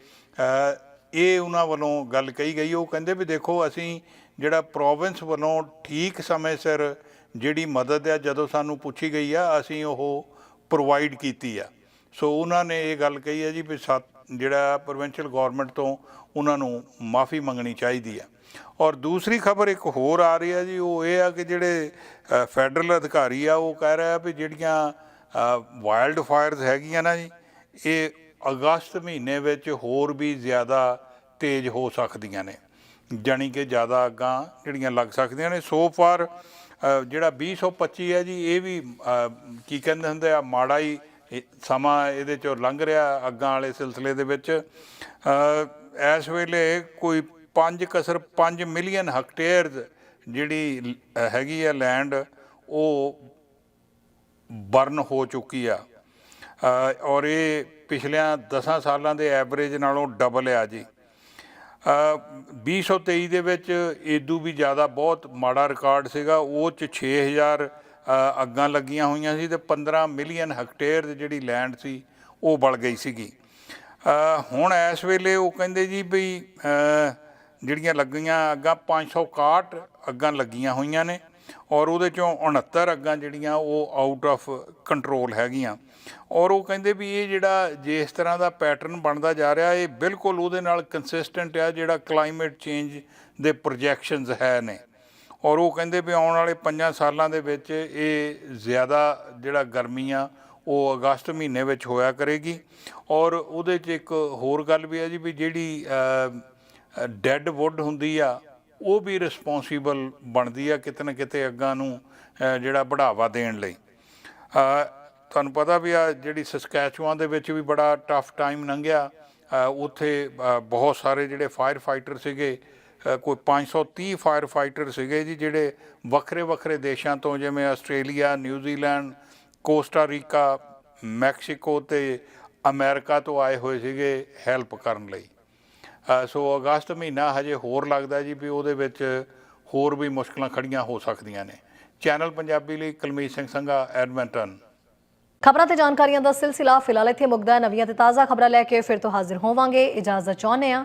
ਇਹ ਉਹਨਾਂ ਵੱਲੋਂ ਗੱਲ ਕਹੀ ਗਈ। ਉਹ ਕਹਿੰਦੇ ਵੀ ਦੇਖੋ ਅਸੀਂ ਜਿਹੜਾ ਪ੍ਰੋਵਿੰਸ ਵੱਲੋਂ ਠੀਕ ਸਮੇਂ ਸਿਰ ਜਿਹੜੀ ਮਦਦ ਆ, ਜਦੋਂ ਸਾਨੂੰ ਪੁੱਛੀ ਗਈ ਆ, ਅਸੀਂ ਉਹ ਪ੍ਰੋਵਾਈਡ ਕੀਤੀ ਆ। ਸੋ ਉਹਨਾਂ ਨੇ ਇਹ ਗੱਲ ਕਹੀ ਹੈ ਜੀ ਵੀ ਸੱਤ ਜਿਹੜਾ ਪ੍ਰੋਵਿੰਸ਼ੀਅਲ ਗਵਰਨਮੈਂਟ ਤੋਂ ਉਹਨਾਂ ਨੂੰ ਮਾਫੀ ਮੰਗਣੀ ਚਾਹੀਦੀ ਆ ਔਰ ਦੂਸਰੀ ਖਬਰ ਇੱਕ ਹੋਰ ਆ ਰਹੀ ਹੈ ਜੀ, ਉਹ ਇਹ ਆ ਕਿ ਜਿਹੜੇ ਫੈਡਰਲ ਅਧਿਕਾਰੀ ਆ, ਉਹ ਕਹਿ ਰਿਹਾ ਵੀ ਜਿਹੜੀਆਂ ਵਾਈਲਡ ਫਾਇਰਸ ਹੈਗੀਆਂ ਨਾ ਜੀ, ਇਹ ਅਗਸਤ ਮਹੀਨੇ ਵਿੱਚ ਹੋਰ ਵੀ ਜ਼ਿਆਦਾ ਤੇਜ਼ ਹੋ ਸਕਦੀਆਂ ਨੇ। ਜਾਣੀ ਕਿ ਜ਼ਿਆਦਾ ਅੱਗਾਂ ਜਿਹੜੀਆਂ ਲੱਗ ਸਕਦੀਆਂ ਨੇ। ਸੋ ਫਾਰ ਜਿਹੜਾ 2025 ਹੈ ਜੀ, ਇਹ ਵੀ ਕੀ ਕਹਿੰਦੇ ਹੁੰਦੇ ਆ, ਮਾੜਾ ਹੀ ਸਮਾਂ ਇਹਦੇ ਚੋਂ ਲੰਘ ਰਿਹਾ ਅੱਗਾਂ ਵਾਲੇ ਸਿਲਸਿਲੇ ਦੇ ਵਿੱਚ। ਇਸ ਵੇਲੇ ਕੋਈ 5 ਕਸਰ 5 ਮਿਲੀਅਨ ਹੈਕਟੇਅਰ ਜਿਹੜੀ ਹੈਗੀ ਆ ਲੈਂਡ ਉਹ ਬਰਨ ਹੋ ਚੁੱਕੀ ਆ। ਔਰ ਇਹ ਪਿਛਲਿਆਂ 10 ਸਾਲਾਂ ਦੇ ਐਵਰੇਜ ਨਾਲੋਂ ਡਬਲ ਆ ਜੀ। ਅ, 2023 ਦੇ ਵਿੱਚ ਏਦੂ ਵੀ ਜ਼ਿਆਦਾ ਬਹੁਤ ਮਾੜਾ ਰਿਕਾਰਡ ਸੀਗਾ ਉਹ ਚ 6000 ਅ, ਅੱਗਾਂ ਲੱਗੀਆਂ ਹੋਈਆਂ ਸੀ ਤੇ 15 ਮਿਲੀਅਨ ਹੈਕਟੇਅਰ ਦੀ ਜਿਹੜੀ ਲੈਂਡ ਸੀ, ਉਹ ਬਲ ਗਈ ਸੀਗੀ। ਹੁਣ ਇਸ ਵੇਲੇ ਉਹ ਕਹਿੰਦੇ ਜੀ ਵੀ ਜਿਹੜੀਆਂ ਲੱਗੀਆਂ ਅੱਗਾਂ 561 ਅੱਗਾਂ ਲੱਗੀਆਂ ਹੋਈਆਂ ਨੇ ਔਰ ਉਹਦੇ ਚੋਂ 69 ਅੱਗਾਂ ਜਿਹੜੀਆਂ ਉਹ ਆਊਟ ਆਫ ਕੰਟਰੋਲ ਹੈਗੀਆਂ। ਔਰ ਉਹ ਕਹਿੰਦੇ ਵੀ ਇਹ ਜਿਹੜਾ ਜੇ ਇਸ ਤਰ੍ਹਾਂ ਦਾ ਪੈਟਰਨ ਬਣਦਾ ਜਾ ਰਿਹਾ, ਇਹ ਬਿਲਕੁਲ ਉਹਦੇ ਨਾਲ ਕੰਸਿਸਟੈਂਟ ਆ ਜਿਹੜਾ ਕਲਾਈਮੇਟ ਚੇਂਜ ਦੇ ਪ੍ਰੋਜੈਕਸ਼ਨਸ ਹੈ ਨੇ। ਔਰ ਉਹ ਕਹਿੰਦੇ ਵੀ ਆਉਣ ਵਾਲੇ 5 ਸਾਲਾਂ ਦੇ ਵਿੱਚ ਇਹ ਜ਼ਿਆਦਾ ਜਿਹੜਾ ਗਰਮੀ ਆ, ਉਹ ਅਗਸਤ ਮਹੀਨੇ ਵਿੱਚ ਹੋਇਆ ਕਰੇਗੀ। ਔਰ ਉਹਦੇ 'ਚ ਇੱਕ ਹੋਰ ਗੱਲ ਵੀ ਹੈ ਜੀ ਵੀ ਜਿਹੜੀ ਡੈੱਡ ਵੁੱਡ ਹੁੰਦੀ ਆ, ਉਹ ਵੀ ਰਿਸਪੌਂਸੀਬਲ ਬਣਦੀ ਆ ਕਿਤੇ ਨਾ ਕਿਤੇ ਅੱਗਾਂ ਨੂੰ ਜਿਹੜਾ ਬੜਾਵਾ ਦੇਣ ਲਈ। ਤੁਹਾਨੂੰ ਪਤਾ ਵੀ ਆ ਜਿਹੜੀ ਸਸਕੈਚੁਆਨ ਦੇ ਵਿੱਚ ਵੀ ਬੜਾ ਟਫ ਟਾਈਮ ਲੰਘਿਆ। ਉੱਥੇ ਬਹੁਤ ਸਾਰੇ ਜਿਹੜੇ ਫਾਇਰ ਫਾਈਟਰ ਸੀਗੇ ਕੋਈ 530 ਫਾਇਰ ਫਾਈਟਰ ਸੀਗੇ ਜੀ, ਜਿਹੜੇ ਵੱਖਰੇ ਵੱਖਰੇ ਦੇਸ਼ਾਂ ਤੋਂ, ਜਿਵੇਂ Australia New Zealand Costa Rica, Mexico ਤੇ ਅਮਰੀਕਾ ਤੋਂ ਆਏ ਹੋਏ ਸੀਗੇ ਹੈਲਪ ਕਰਨ ਲਈ। ਸੋ ਅਗਸਤ ਮਹੀਨਾ ਹਜੇ ਹੋਰ ਲੱਗਦਾ ਜੀ ਵੀ ਉਹਦੇ ਵਿੱਚ ਹੋਰ ਵੀ ਮੁਸ਼ਕਲਾਂ ਖੜੀਆਂ ਹੋ ਸਕਦੀਆਂ ਨੇ। ਚੈਨਲ ਪੰਜਾਬੀ ਲਈ ਕੁਲਮੀਤ ਸਿੰਘ ਸੰਘਾ ਐਡਮਿੰਟਨ ਖਬਰਾਂ ਤੇ ਜਾਣਕਾਰੀਆਂ ਦਾ ਸਿਲਸਿਲਾ ਫਿਲਹਾਲ ਇੱਥੇ ਮੁੱਕਦਾ ਨਵੀਆਂ ਤੇ ਤਾਜ਼ਾ ਖਬਰਾਂ ਲੈ ਕੇ ਫਿਰ ਤੋਂ ਹਾਜ਼ਰ ਹੋਵਾਂਗੇ। ਇਜਾਜ਼ਤ ਚਾਹੁੰਦੇ ਹਾਂ।